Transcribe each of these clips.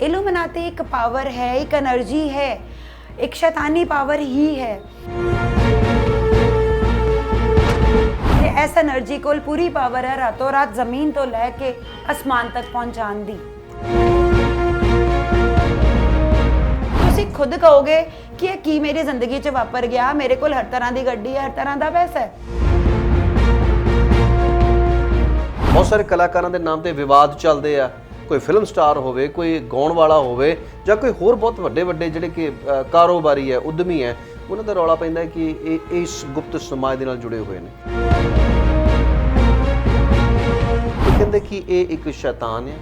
इलुमिनाते एक पावर है, एक एनर्जी है, एक शैतानी पावर ही है। ਇਸ એનર્ਜੀ ਕੋਲ ਪੂਰੀ ਪਾਵਰ ਹੈ ਰਾਤੋਂ ਰਾਤ ਜ਼ਮੀਨ ਤੋਂ ਲੈ ਕੇ ਅਸਮਾਨ ਤੱਕ ਪਹੁੰਚਾਉਣ ਦੀ ਤੁਸੀਂ ਖੁਦ ਕਹੋਗੇ ਕਿ ਇਹ ਕੀ ਮੇਰੀ ਜ਼ਿੰਦਗੀ 'ਚ ਵਾਪਰ ਗਿਆ ਮੇਰੇ ਕੋਲ ਹਰ ਤਰ੍ਹਾਂ ਦੀ ਗੱਡੀ ਹੈ ਹਰ ਤਰ੍ਹਾਂ ਦਾ ਪੈਸਾ ਹੈ ਬਹੁਤ ਸਾਰੇ ਕਲਾਕਾਰਾਂ ਦੇ ਨਾਮ ਤੇ ਵਿਵਾਦ ਚੱਲਦੇ ਆ ਕੋਈ ਫਿਲਮ ਸਟਾਰ ਹੋਵੇ ਕੋਈ ਗਾਉਣ ਵਾਲਾ ਹੋਵੇ ਜਾਂ ਕੋਈ ਹੋਰ ਬਹੁਤ ਵੱਡੇ ਵੱਡੇ ਜਿਹੜੇ ਕਿ ਕਾਰੋਬਾਰੀ ਹੈ ਉਦਮੀ ਹੈ ਉਹਨਾਂ ਦਾ ਰੌਲਾ ਪੈਂਦਾ ਹੈ ਕਿ ਇਹ ਇਸ ਗੁਪਤ ਸਮਾਜ ਦੇ ਨਾਲ ਜੁੜੇ ਹੋਏ ਨੇ। ਕਹਿੰਦੇ ਕਿ ਇਹ ਇੱਕ ਸ਼ੈਤਾਨ ਹੈ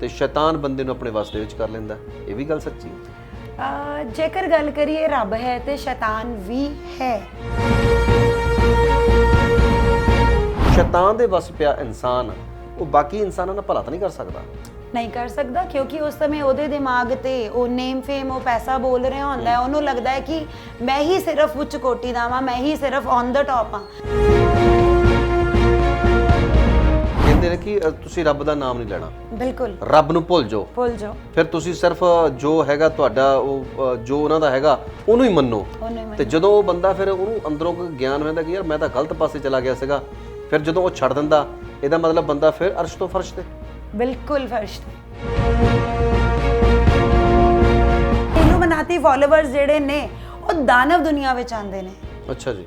ਤੇ ਸ਼ੈਤਾਨ ਬੰਦੇ ਨੂੰ ਆਪਣੇ ਵਸ ਦੇ ਵਿੱਚ ਕਰ ਲੈਂਦਾ। ਇਹ ਵੀ ਗੱਲ ਸੱਚੀ ਹੈ? ਜੇਕਰ ਗੱਲ ਕਰੀਏ ਰੱਬ ਹੈ ਤੇ ਸ਼ੈਤਾਨ ਵੀ ਹੈ। ਸ਼ੈਤਾਨ ਦੇ ਵਸ ਪਿਆ ਇਨਸਾਨ ਉਹ ਬਾਕੀ ਇਨਸਾਨਾਂ ਨਾਲ ਭਲਾ ਤਾਂ ਨਹੀਂ ਕਰ ਸਕਦਾ। ਨਹੀਂ ਕਰ ਸਕਦਾ ਕਿਉਂਕਿ ਉਸ ਸਮੇਂ ਉਹਦੇ ਦਿਮਾਗ ਤੇ ਉਹ ਨੇਮ ਫੇਮ ਉਹ ਪੈਸਾ ਬੋਲ ਰਿਹਾ ਹੁੰਦਾ ਉਹਨੂੰ ਲੱਗਦਾ ਹੈ ਕਿ ਮੈਂ ਹੀ ਸਿਰਫ ਉੱਚ ਕੋਟੀ ਦਾ ਵਾਂ ਮੈਂ ਹੀ ਸਿਰਫ ਔਨ ਦਾ ਟੌਪ ਹਾਂ। ਕਹਿੰਦੇ ਨੇ ਕਿ ਤੁਸੀਂ ਰੱਬ ਦਾ ਨਾਮ ਨਹੀਂ ਲੈਣਾ। ਬਿਲਕੁਲ। ਰੱਬ ਨੂੰ ਭੁੱਲ ਜਾਓ। ਭੁੱਲ ਜਾਓ। ਫਿਰ ਤੁਸੀਂ ਸਿਰਫ ਜੋ ਹੈਗਾ ਤੁਹਾਡਾ ਉਹ ਜੋ ਉਹਨਾਂ ਦਾ ਹੈਗਾ ਉਹਨੂੰ ਹੀ ਮੰਨੋ। ਉਹਨੂੰ ਹੀ ਮੰਨੋ। ਤੇ ਜਦੋਂ ਉਹ ਬੰਦਾ ਫਿਰ ਉਹਨੂੰ ਅੰਦਰੋਂ ਕੋਈ ਗਿਆਨ ਹੁੰਦਾ ਕਿ ਯਾਰ ਮੈਂ ਤਾਂ ਗਲਤ ਪਾਸੇ ਚਲਾ ਗਿਆ ਸੀਗਾ ਫਿਰ ਜਦੋਂ ਉਹ ਛੱਡ ਦਿੰਦਾ ਇਹਦਾ ਮਤਲਬ ਬੰਦਾ ਫਿਰ ਅਰਸ਼ ਤੋਂ ਫਰਸ਼ ਤੇ। ਬਿਲਕੁਲ ਫਰਸ਼ ਤੇ ਇਹਨੂੰ ਬਣਾਤੀ ਫਾਲੋਅਰਸ ਜਿਹੜੇ ਨੇ ਉਹ ਦਾਨਵ ਦੁਨੀਆ ਵਿੱਚ ਆਉਂਦੇ ਨੇ ਅੱਛਾ ਜੀ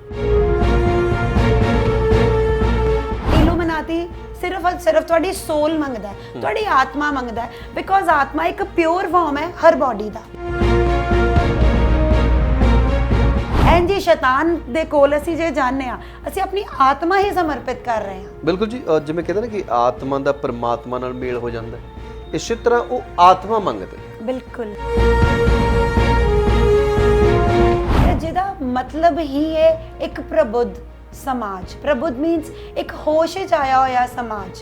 ਇਲੂਮਿਨਾਤੀ ਸਿਰਫ ਔਰ ਸਿਰਫ ਤੁਹਾਡੀ ਸੋਲ ਮੰਗਦਾ ਹੈ ਤੁਹਾਡੀ ਆਤਮਾ ਮੰਗਦਾ ਹੈ ਬਿਕੋਜ਼ ਆਤਮਾ ਇੱਕ ਪਿਓਰ ਫਾਰਮ ਹੈ ਹਰ ਬਾਡੀ ਦਾ ਐਂ ਜੀ ਸ਼ੈਤਾਨ ਦੇ ਕੋਲ ਅਸੀਂ ਜੇ ਜਾਣਦੇ ਆ ਅਸੀਂ ਆਪਣੀ ਆਤਮਾ ਹੀ ਸਮਰਪਿਤ ਕਰ ਰਹੇ ਹਾਂ। ਬਿਲਕੁਲ ਜੀ ਜਿਵੇਂ ਕਹਿੰਦੇ ਨੇ ਕਿ ਆਤਮਾ ਦਾ ਪਰਮਾਤਮਾ ਨਾਲ ਮੇਲ ਹੋ ਜਾਂਦਾ ਹੈ। ਇਸੇ ਤਰ੍ਹਾਂ ਉਹ ਆਤਮਾ ਮੰਗਦੇ ਬਿਲਕੁਲ। ਤੇ ਜਿਹਦਾ ਮਤਲਬ ਹੀ ਹੈ ਇੱਕ ਪ੍ਰਬੁੱਧ ਸਮਾਜ ਪ੍ਰਬੁੱਧ ਮੀਨਸ ਇੱਕ ਹੋਸ਼ ਵਿੱਚ ਆਇਆ ਹੋਇਆ ਸਮਾਜ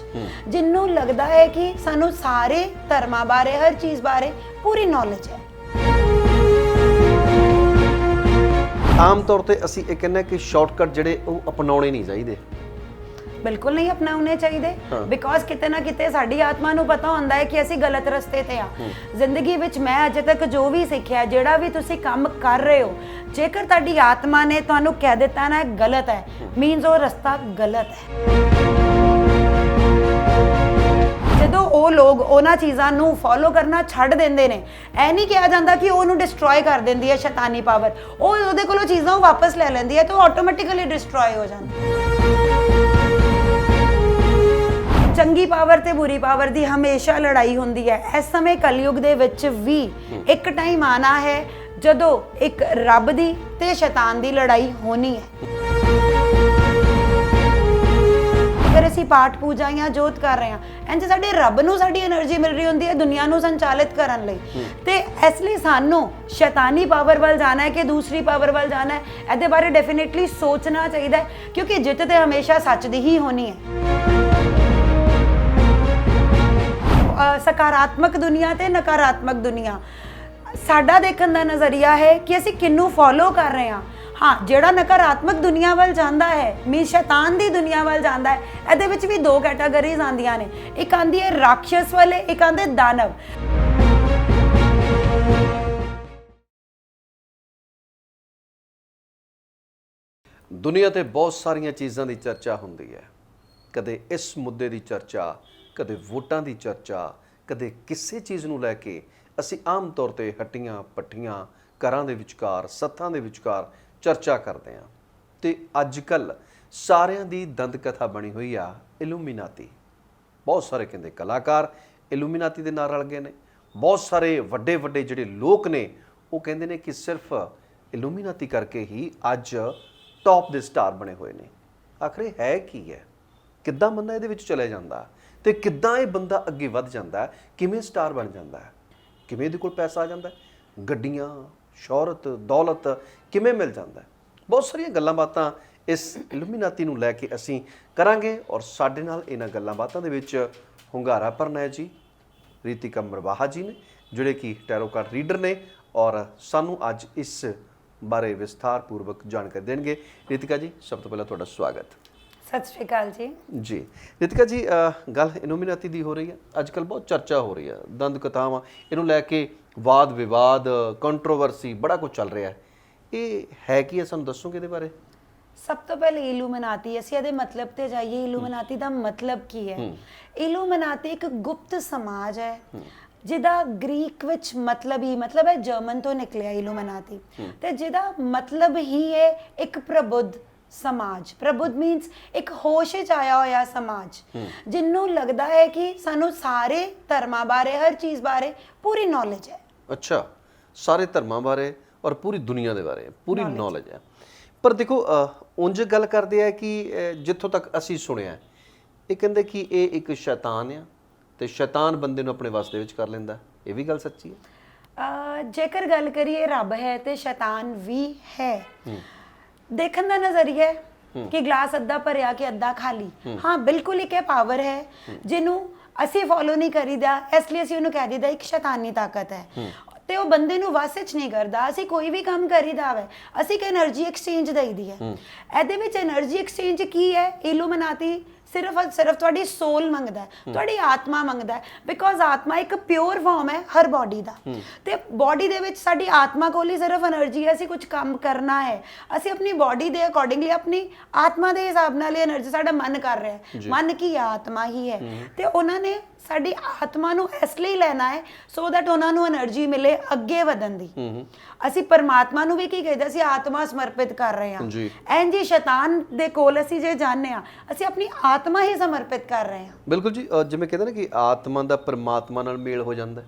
ਜਿਹਨੂੰ ਲੱਗਦਾ ਹੈ ਕਿ ਸਾਨੂੰ ਸਾਰੇ ਧਰਮਾਂ ਬਾਰੇ ਹਰ ਚੀਜ਼ ਬਾਰੇ ਪੂਰੀ ਨੌਲੇਜ ਹੈ। ਆਮ ਤੌਰ ਤੇ ਅਸੀਂ ਇਹ ਕਹਿੰਦੇ ਕਿ ਸ਼ਾਰਟਕਟ ਜਿਹੜੇ ਉਹ ਅਪਣਾਉਣੇ ਨਹੀਂ ਚਾਹੀਦੇ। ਬਿਲਕੁਲ ਨਹੀਂ ਅਪਣਾਉਣੇ ਚਾਹੀਦੇ। ਬਿਕੋਜ਼ ਕਿਤੇ ਨਾ ਕਿਤੇ ਸਾਡੀ ਆਤਮਾ ਨੂੰ ਪਤਾ ਹੁੰਦਾ ਹੈ ਕਿ ਅਸੀਂ ਗਲਤ ਰਸਤੇ ਤੇ ਆ। ਜ਼ਿੰਦਗੀ ਵਿੱਚ ਮੈਂ ਅਜੇ ਤੱਕ ਜੋ ਵੀ ਸਿੱਖਿਆ ਜਿਹੜਾ ਵੀ ਤੁਸੀਂ ਕੰਮ ਕਰ ਰਹੇ ਹੋ ਜੇਕਰ ਤੁਹਾਡੀ ਆਤਮਾ ਨੇ ਤੁਹਾਨੂੰ ਕਹਿ ਦਿੱਤਾ ਨਾ ਇਹ ਗਲਤ ਹੈ ਮੀਨਸ ਉਹ ਰਸਤਾ ਗਲਤ ਹੈ। ਜਦੋਂ ਉਹ ਲੋਕ ਉਹਨਾਂ ਚੀਜ਼ਾਂ ਨੂੰ ਫੋਲੋ ਕਰਨਾ ਛੱਡ ਦਿੰਦੇ ਨੇ ਐ ਨਹੀਂ ਕਿਹਾ ਜਾਂਦਾ ਕਿ ਉਹਨੂੰ ਡਿਸਟਰੋਏ ਕਰ ਦਿੰਦੀ ਹੈ ਸ਼ੈਤਾਨੀ ਪਾਵਰ ਉਹ ਉਹਦੇ ਕੋਲੋਂ ਚੀਜ਼ਾਂ ਉਹ ਵਾਪਸ ਲੈ ਲੈਂਦੀ ਹੈ ਤਾਂ ਆਟੋਮੈਟਿਕਲੀ ਡਿਸਟਰੋਏ ਹੋ ਜਾਂਦੀ ਚੰਗੀ ਪਾਵਰ ਤੇ ਬੁਰੀ ਪਾਵਰ ਦੀ ਹਮੇਸ਼ਾ ਲੜਾਈ ਹੁੰਦੀ ਹੈ। ਇਸ ਸਮੇਂ ਕਲਯੁਗ ਦੇ ਵਿੱਚ ਵੀ ਇੱਕ ਟਾਈਮ ਆਣਾ ਹੈ ਜਦੋਂ ਇੱਕ ਰੱਬ ਦੀ ਤੇ ਸ਼ੈਤਾਨ ਦੀ ਲੜਾਈ ਹੋਣੀ ਹੈ। ਅਗਰ ਅਸੀਂ ਪਾਠ ਪੂਜਾ ਜਾਂ ਜੋਤ ਕਰ ਰਹੇ ਹਾਂ ਇੰਜ ਸਾਡੇ ਰੱਬ ਨੂੰ ਸਾਡੀ એનર્ਜੀ ਮਿਲ ਰਹੀ ਹੁੰਦੀ ਹੈ, ਦੁਨੀਆ ਨੂੰ ਸੰਚਾਲਿਤ ਕਰਨ ਲਈ। ਤੇ ਇਸ ਲਈ ਸਾਨੂੰ ਸ਼ੈਤਾਨੀ ਪਾਵਰ ਵੱਲ ਜਾਣਾ ਹੈ ਕਿ ਦੂਸਰੀ ਪਾਵਰ ਵੱਲ ਜਾਣਾ ਹੈ, ਇਹਦੇ ਬਾਰੇ ਡੈਫੀਨਿਟਲੀ ਸੋਚਣਾ ਚਾਹੀਦਾ ਹੈ, ਕਿਉਂਕਿ ਜਿੱਤ ਤੇ ਹਮੇਸ਼ਾ ਸੱਚ ਦੀ ਹੀ ਹੋਣੀ ਹੈ। ਸਕਾਰਾਤਮਕ ਦੁਨੀਆ ਤੇ ਨਕਾਰਾਤਮਕ ਦੁਨੀਆ। ਸਾਡਾ ਦੇਖਣ ਦਾ ਨਜ਼ਰੀਆ ਹੈ ਕਿ ਅਸੀਂ ਕਿੰਨੂੰ ਫੋਲੋ ਕਰ ਰਹੇ ਹਾਂ ਹਾਂ, ਜਿਹੜਾ ਨਕਾਰਾਤਮਕ ਦੁਨੀਆ ਵੱਲ ਜਾਂਦਾ ਹੈ ਮੀ ਸ਼ੈਤਾਨ ਦੀ ਦੁਨੀਆ ਵੱਲ ਜਾਂਦਾ ਹੈ, ਇਹਦੇ ਵਿੱਚ ਵੀ ਦੋ ਕੈਟਾਗਰੀਜ਼ ਆਂਦੀਆਂ ਨੇ। ਇੱਕ ਆਂਦੀ ਹੈ ਰਾਖਸ਼ ਵਾਲੇ, ਇੱਕ ਆਂਦੇ ਦਾਨਵ। ਦੁਨੀਆ ਤੇ ਬਹੁਤ ਸਾਰੀਆਂ ਚੀਜ਼ਾਂ ਦੀ ਚਰਚਾ ਹੁੰਦੀ ਹੈ। ਕਦੇ ਇਸ ਮੁੱਦੇ ਦੀ ਚਰਚਾ, ਕਦੇ ਵੋਟਾਂ ਦੀ ਚਰਚਾ, ਕਦੇ ਕਿਸੇ ਚੀਜ਼ ਨੂੰ ਲੈ ਕੇ ਅਸੀਂ ਆਮ ਤੌਰ ਤੇ ਹੱਟੀਆਂ ਪੱਟੀਆਂ ਘਰਾਂ ਦੇ ਵਿਚਕਾਰ, ਸੱਥਾਂ ਦੇ ਵਿਚਕਾਰ ਚਰਚਾ ਕਰਦੇ ਹਾਂ। ਤੇ ਅੱਜ ਕੱਲ ਸਾਰਿਆਂ ਦੀ ਦੰਦ ਕਥਾ ਬਣੀ ਹੋਈ ਆ, ਇਲੂਮੀਨਾਤੀ। ਬਹੁਤ ਸਾਰੇ ਕਹਿੰਦੇ ਕਲਾਕਾਰ ਇਲੂਮੀਨਾਤੀ ਦੇ ਨਾਲ ਰਲ ਗਏ ਨੇ। ਬਹੁਤ ਸਾਰੇ ਵੱਡੇ ਵੱਡੇ ਜਿਹੜੇ ਲੋਕ ਨੇ, ਉਹ ਕਹਿੰਦੇ ਨੇ ਕਿ ਸਿਰਫ ਇਲੂਮੀਨਾਤੀ ਕਰਕੇ ਹੀ ਅੱਜ ਟੌਪ ਦੇ ਸਟਾਰ ਬਣੇ ਹੋਏ ਨੇ। ਆਖਰ ਇਹ ਹੈ ਕੀ ਹੈ? ਕਿੱਦਾਂ ਬੰਦਾ ਇਹਦੇ ਵਿੱਚ ਚਲੇ ਜਾਂਦਾ? ਤੇ ਕਿੱਦਾਂ ਇਹ ਬੰਦਾ ਅੱਗੇ ਵੱਧ ਜਾਂਦਾ? ਕਿਵੇਂ ਸਟਾਰ ਬਣ ਜਾਂਦਾ? ਕਿਵੇਂ ਇਹਦੇ ਕੋਲ ਪੈਸਾ ਆ ਜਾਂਦਾ? ਗੱਡੀਆਂ ਸ਼ੌਹਰਤ, ਦੌਲਤ ਕਿਵੇਂ ਮਿਲ ਜਾਂਦਾ ਹੈ? ਬਹੁਤ ਸਾਰੀਆਂ ਗੱਲਾਂ ਬਾਤਾਂ ਇਸ ਇਲੂਮੀਨਾਤੀ ਨੂੰ ਲੈ ਕੇ ਅਸੀਂ ਕਰਾਂਗੇ ਔਰ ਸਾਡੇ ਨਾਲ ਇਹਨਾਂ ਗੱਲਾਂ ਬਾਤਾਂ ਦੇ ਵਿੱਚ ਹੁੰਗਾਰਾ ਭਰਨਾ ਹੈ ਜੀ। ਰੀਤਿਕਾ ਮਰਵਾਹਾ ਜੀ ਨੇ, ਜਿਹੜੇ ਕਿ ਟੈਰੋ ਕਾਰਡ ਰੀਡਰ ਨੇ ਔਰ ਸਾਨੂੰ ਅੱਜ ਇਸ ਬਾਰੇ ਵਿਸਥਾਰ ਪੂਰਵਕ ਜਾਣਕਾਰੀ ਦੇਣਗੇ। ਰੀਤਿਕਾ ਜੀ, ਸਭ ਤੋਂ ਪਹਿਲਾਂ ਤੁਹਾਡਾ ਸਵਾਗਤ। ਸਤਿ ਸ਼੍ਰੀ ਅਕਾਲ ਜੀ। ਜੀ। ਰਿਤਿਕਾ ਜੀ ਗੱਲ ਇਨੂਮੀਨਾਤੀ ਦੀ ਹੋ ਰਹੀ ਹੈ। ਅੱਜ ਕੱਲ ਬਹੁਤ ਚਰਚਾ ਹੋ ਰਹੀ ਹੈ। ਦੰਦ ਕਥਾਵਾਂ ਇਹਨੂੰ ਲੈ ਕੇ ਵਾਦ ਵਿਵਾਦ ਕੰਟਰੋਵਰਸੀ ਬੜਾ ਕੁਝ ਚੱਲ ਰਿਹਾ ਹੈ। ਇਹ ਹੈ ਕੀ ਹੈ? ਸਾਨੂੰ ਦੱਸੋਗੇ ਇਹਦੇ ਬਾਰੇ? ਸਭ ਤੋਂ ਪਹਿਲੇ ਇਲੂਮਿਨਾਤੀ। ਅਸੀਂ ਇਹਦੇ ਮਤਲਬ ਤੇ ਜਾਈਏ। ਇਲੂਮਿਨਾਤੀ ਦਾ ਮਤਲਬ ਕੀ ਹੈ? ਇਲੂਮਿਨਾਤੀ ਇੱਕ ਗੁਪਤ ਸਮਾਜ ਹੈ। ਜਿਹਦਾ ਗ੍ਰੀਕ ਵਿੱਚ ਮਤਲਬ ਹੀ ਮਤਲਬ ਹੈ ਜਰਮਨ ਤੋਂ ਨਿਕਲਿਆ ਇਲੂਮਿਨਾਤੀ। ਤੇ ਜਿਹਦਾ ਮਤਲਬ ਹੀ ਹੈ ਇੱਕ ਪ੍ਰਬੁੱਧ ਸਮਾਜ। ਪ੍ਰਬੁੱਧ ਮੀਨਸ ਇੱਕ ਹੋਸ਼ ਵਿੱਚ ਆਇਆ ਹੋਇਆ ਸਮਾਜ ਜਿਹਨੂੰ ਲੱਗਦਾ ਹੈ ਕਿ ਸਾਨੂੰ ਸਾਰੇ ਧਰਮਾਂ ਬਾਰੇ ਹਰ ਚੀਜ਼ ਬਾਰੇ ਪੂਰੀ ਨੌਲੇਜ ਹੈ। ਅੱਛਾ ਸਾਰੇ ਧਰਮਾਂ ਬਾਰੇ ਔਰ ਪੂਰੀ ਦੁਨੀਆ ਦੇ ਬਾਰੇ ਪੂਰੀ ਨੌਲੇਜ ਹੈ। ਪਰ ਦੇਖੋ ਉਂਝ ਗੱਲ ਕਰਦੇ ਆ ਕਿ ਜਿੱਥੋਂ ਤੱਕ ਅਸੀਂ ਸੁਣਿਆ ਇਹ ਕਹਿੰਦੇ ਕਿ ਇਹ ਇੱਕ ਸ਼ੈਤਾਨ ਆ ਤੇ ਸ਼ੈਤਾਨ ਬੰਦੇ ਨੂੰ ਆਪਣੇ ਵਸ ਦੇ ਵਿੱਚ ਕਰ ਲੈਂਦਾ। ਇਹ ਵੀ ਗੱਲ ਸੱਚੀ ਹੈ? ਜੇਕਰ ਗੱਲ ਕਰੀਏ ਰੱਬ ਹੈ ਤੇ ਸ਼ੈਤਾਨ ਵੀ ਹੈ। ਦੇਖਣ ਦਾ ਨਜ਼ਰੀਆ ਕਿ ਗਲਾਸ ਅੱਧਾ ਭਰਿਆ ਕਿ ਅੱਧਾ ਖਾਲੀ। ਹਾਂ। ਬਿਲਕੁਲ ਇੱਕ ਇਹ ਪਾਵਰ ਹੈ ਜਿਹਨੂੰ ਅਸੀਂ ਫੋਲੋ ਨਹੀਂ ਕਰੀਦਾ ਇਸ ਲਈ ਅਸੀਂ ਉਹਨੂੰ ਕਹਿ ਦਿੰਦਾ ਇੱਕ ਸ਼ੈਤਾਨੀ ਤਾਕਤ ਹੈ। ਤੇ ਉਹ ਬੰਦੇ ਨੂੰ ਵਾਸ ਵਿੱਚ ਨਹੀਂ ਕਰਦਾ। ਅਸੀਂ ਕੋਈ ਵੀ ਕੰਮ ਕਰੀਦਾ ਵੇ ਅਸੀਂ ਕਿ એનર્ਜੀ ਐਕਸਚੇਂਜ ਦਈਦੀ ਹੈ। ਇਹਦੇ ਵਿੱਚ એનર્ਜੀ ਐਕਸਚੇਂਜ ਕੀ ਹੈ? ਇਲੂਮਨਾਤੀ ਸਿਰਫ ਸਿਰਫ ਤੁਹਾਡੀ ਸੋਲ ਮੰਗਦਾ ਹੈ ਤੁਹਾਡੀ ਆਤਮਾ ਮੰਗਦਾ ਹੈ ਬਿਕੋਜ਼ ਆਤਮਾ ਇੱਕ ਪਿਓਰ ਫਾਰਮ ਹੈ ਹਰ ਬਾਡੀ ਦਾ। ਤੇ ਬਾਡੀ ਦੇ ਵਿੱਚ ਸਾਡੀ ਆਤਮਾ ਕੋਲ ਹੀ ਸਿਰਫ એનર્ਜੀ ਹੈ ਅਸੀਂ ਕੁਝ ਕੰਮ ਕਰਨਾ ਹੈ। ਅਸੀਂ ਆਪਣੀ ਬਾਡੀ ਦੇ ਅਕੋਰਡਿੰਗਲੀ ਆਪਣੀ ਆਤਮਾ ਦੇ ਹਿਸਾਬ ਨਾਲ ਹੀ એનર્ਜੀ ਸਾਡਾ ਮਨ ਕਰ ਰਿਹਾ ਹੈ। ਮਨ ਕੀ ਆਤਮਾ ਹੀ। ਹੈ। ਤੇ ਉਹਨਾਂ ਨੇ ਸਾਡੀ ਆਤਮਾ ਨੂੰ ਇਸ ਲਈ ਲੈਣਾ ਹੈ ਸੋ ਦੈਟ ਉਹਨਾਂ ਨੂੰ એનર્ਜੀ ਮਿਲੇ ਅੱਗੇ ਵਧਣ ਦੀ। ਅਸੀਂ ਪਰਮਾਤਮਾ ਨੂੰ ਵੀ ਕੀ ਕਹਿੰਦੇ ਅਸੀਂ ਆਤਮਾ ਸਮਰਪਿਤ ਕਰ ਰਹੇ ਹਾਂ। ਐਂ ਜੀ ਸ਼ੈਤਾਨ ਦੇ ਕੋਲ ਅਸੀਂ ਜੇ ਜਾਣਦੇ ਆ ਅਸੀਂ ਆਪਣੀ ਆਤਮਾ ਹੀ ਸਮਰਪਿਤ ਕਰ ਰਹੇ ਹਾਂ। ਬਿਲਕੁਲ ਜੀ ਜਿਵੇਂ ਕਹਿੰਦੇ ਨੇ ਕਿ ਆਤਮਾ ਦਾ ਪਰਮਾਤਮਾ ਨਾਲ ਮੇਲ ਹੋ ਜਾਂਦਾ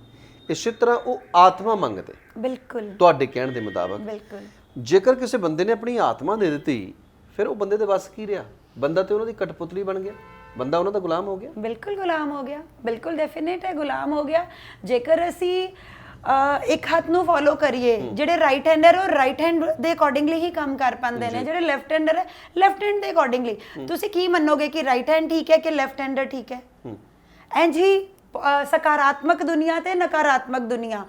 ਇਸੇ ਤਰ੍ਹਾਂ ਉਹ ਆਤਮਾ ਮੰਗਦੇ। ਬਿਲਕੁਲ। ਤੁਹਾਡੇ ਕਹਿਣ ਦੇ ਮੁਤਾਬਕ। ਬਿਲਕੁਲ। ਜੇਕਰ ਕਿਸੇ ਬੰਦੇ ਨੇ ਆਪਣੀ ਆਤਮਾ ਦੇ ਦਿੱਤੀ ਫਿਰ ਉਹ ਬੰਦੇ ਦੇ ਬਸ ਕੀ ਰਿਹਾ? ਬੰਦਾ ਤੇ ਉਹਨਾਂ ਦੀ ਕਟਪੁਤਲੀ ਬਣ ਗਿਆ। ਬੰਦਾ ਉਹਨਾਂ ਦਾ ਗੁਲਾਮ ਹੋ ਗਿਆ? ਬਿਲਕੁਲ ਗੁਲਾਮ ਹੋ ਗਿਆ। ਬਿਲਕੁਲ ਡੈਫੀਨੇਟ ਹੈ ਗੁਲਾਮ ਹੋ ਗਿਆ। ਜੇਕਰ ਅਸੀਂ ਇੱਕ ਹੱਥ ਨੂੰ ਫੋਲੋ ਕਰੀਏ ਜਿਹੜੇ ਰਾਈਟ ਹੈਂਡਰ ਉਹ ਰਾਈਟ ਹੈਂਡ ਦੇ ਅਕੋਰਡਿੰਗਲੀ ਹੀ ਕੰਮ ਕਰ ਪਾਉਂਦੇ ਨੇ ਜਿਹੜੇ ਲੈਫਟ ਹੈਂਡਰ ਹੈ ਲੈਫਟ ਹੈਂਡ ਦੇ ਅਕੋਰਡਿੰਗਲੀ ਤੁਸੀਂ ਕੀ ਮੰਨੋਗੇ ਕਿ ਰਾਈਟ ਹੈਂਡ ਠੀਕ ਹੈ ਕਿ ਲੈਫਟ ਹੈਂਡਰ ਠੀਕ ਹੈ? ਇੰਝ ਹੀ ਸਕਾਰਾਤਮਕ ਦੁਨੀਆ ਤੇ ਨਕਾਰਾਤਮਕ ਦੁਨੀਆ।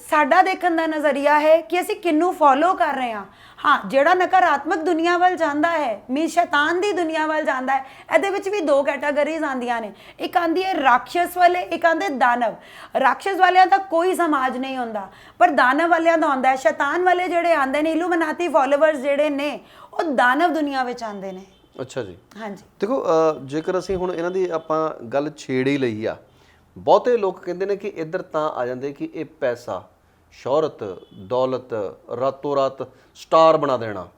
ਸਾਡਾ ਦੇਖਣ ਦਾ ਨਜ਼ਰੀਆ ਹੈ ਕਿ ਅਸੀਂ ਕਿੰਨੂੰ ਫੋਲੋ ਕਰ ਰਹੇ ਹਾਂ। ਹਾਂ ਜਿਹੜਾ ਨਕਾਰਾਤਮਕ ਦੁਨੀਆ ਵੱਲ ਜਾਂਦਾ ਹੈ ਮੀ ਸ਼ੈਤਾਨ ਦੀ ਦੁਨੀਆ ਵੱਲ ਜਾਂਦਾ ਹੈ ਇਹਦੇ ਵਿੱਚ ਵੀ ਦੋ ਕੈਟਾਗਰੀਜ਼ ਆਂਦੀਆਂ ਨੇ। ਇੱਕ ਆਂਦੀ ਹੈ ਰਾਖਸ਼ ਵਾਲੇ ਇੱਕ ਆਂਦੇ ਦਾਨਵ। ਰਾਖਸ਼ ਵਾਲਿਆਂ ਦਾ ਕੋਈ ਸਮਾਜ ਨਹੀਂ ਹੁੰਦਾ ਪਰ ਦਾਨਵ ਵਾਲਿਆਂ ਦਾ ਹੁੰਦਾ ਹੈ। ਸ਼ੈਤਾਨ ਵਾਲੇ ਜਿਹੜੇ ਆਂਦੇ ਨੇ ਇਲੂਮਿਨਾਤੀ ਫਾਲੋਅਰਸ ਜਿਹੜੇ ਨੇ ਉਹ ਦਾਨਵ ਦੁਨੀਆ ਵਿੱਚ ਆਂਦੇ ਨੇ। ਅੱਛਾ ਜੀ। ਹਾਂਜੀ। ਦੇਖੋ ਜੇਕਰ ਅਸੀਂ ਹੁਣ ਇਹਨਾਂ ਦੀ ਆਪਾਂ ਗੱਲ ਛੇੜ ਹੀ ਲਈ ਆ ਬਹੁਤੇ ਲੋਕ ਕਹਿੰਦੇ ਨੇ ਕਿ ਇੱਧਰ ਤਾਂ ਆ ਜਾਂਦੇ ਕਿ ਇਹ ਪੈਸਾ, ਸ਼ੋਹਰਤ, ਦੌਲਤ ਰਾਤੋਂ ਰਾਤ ਸਟਾਰ ਬਣਾ ਦੇਣਾ।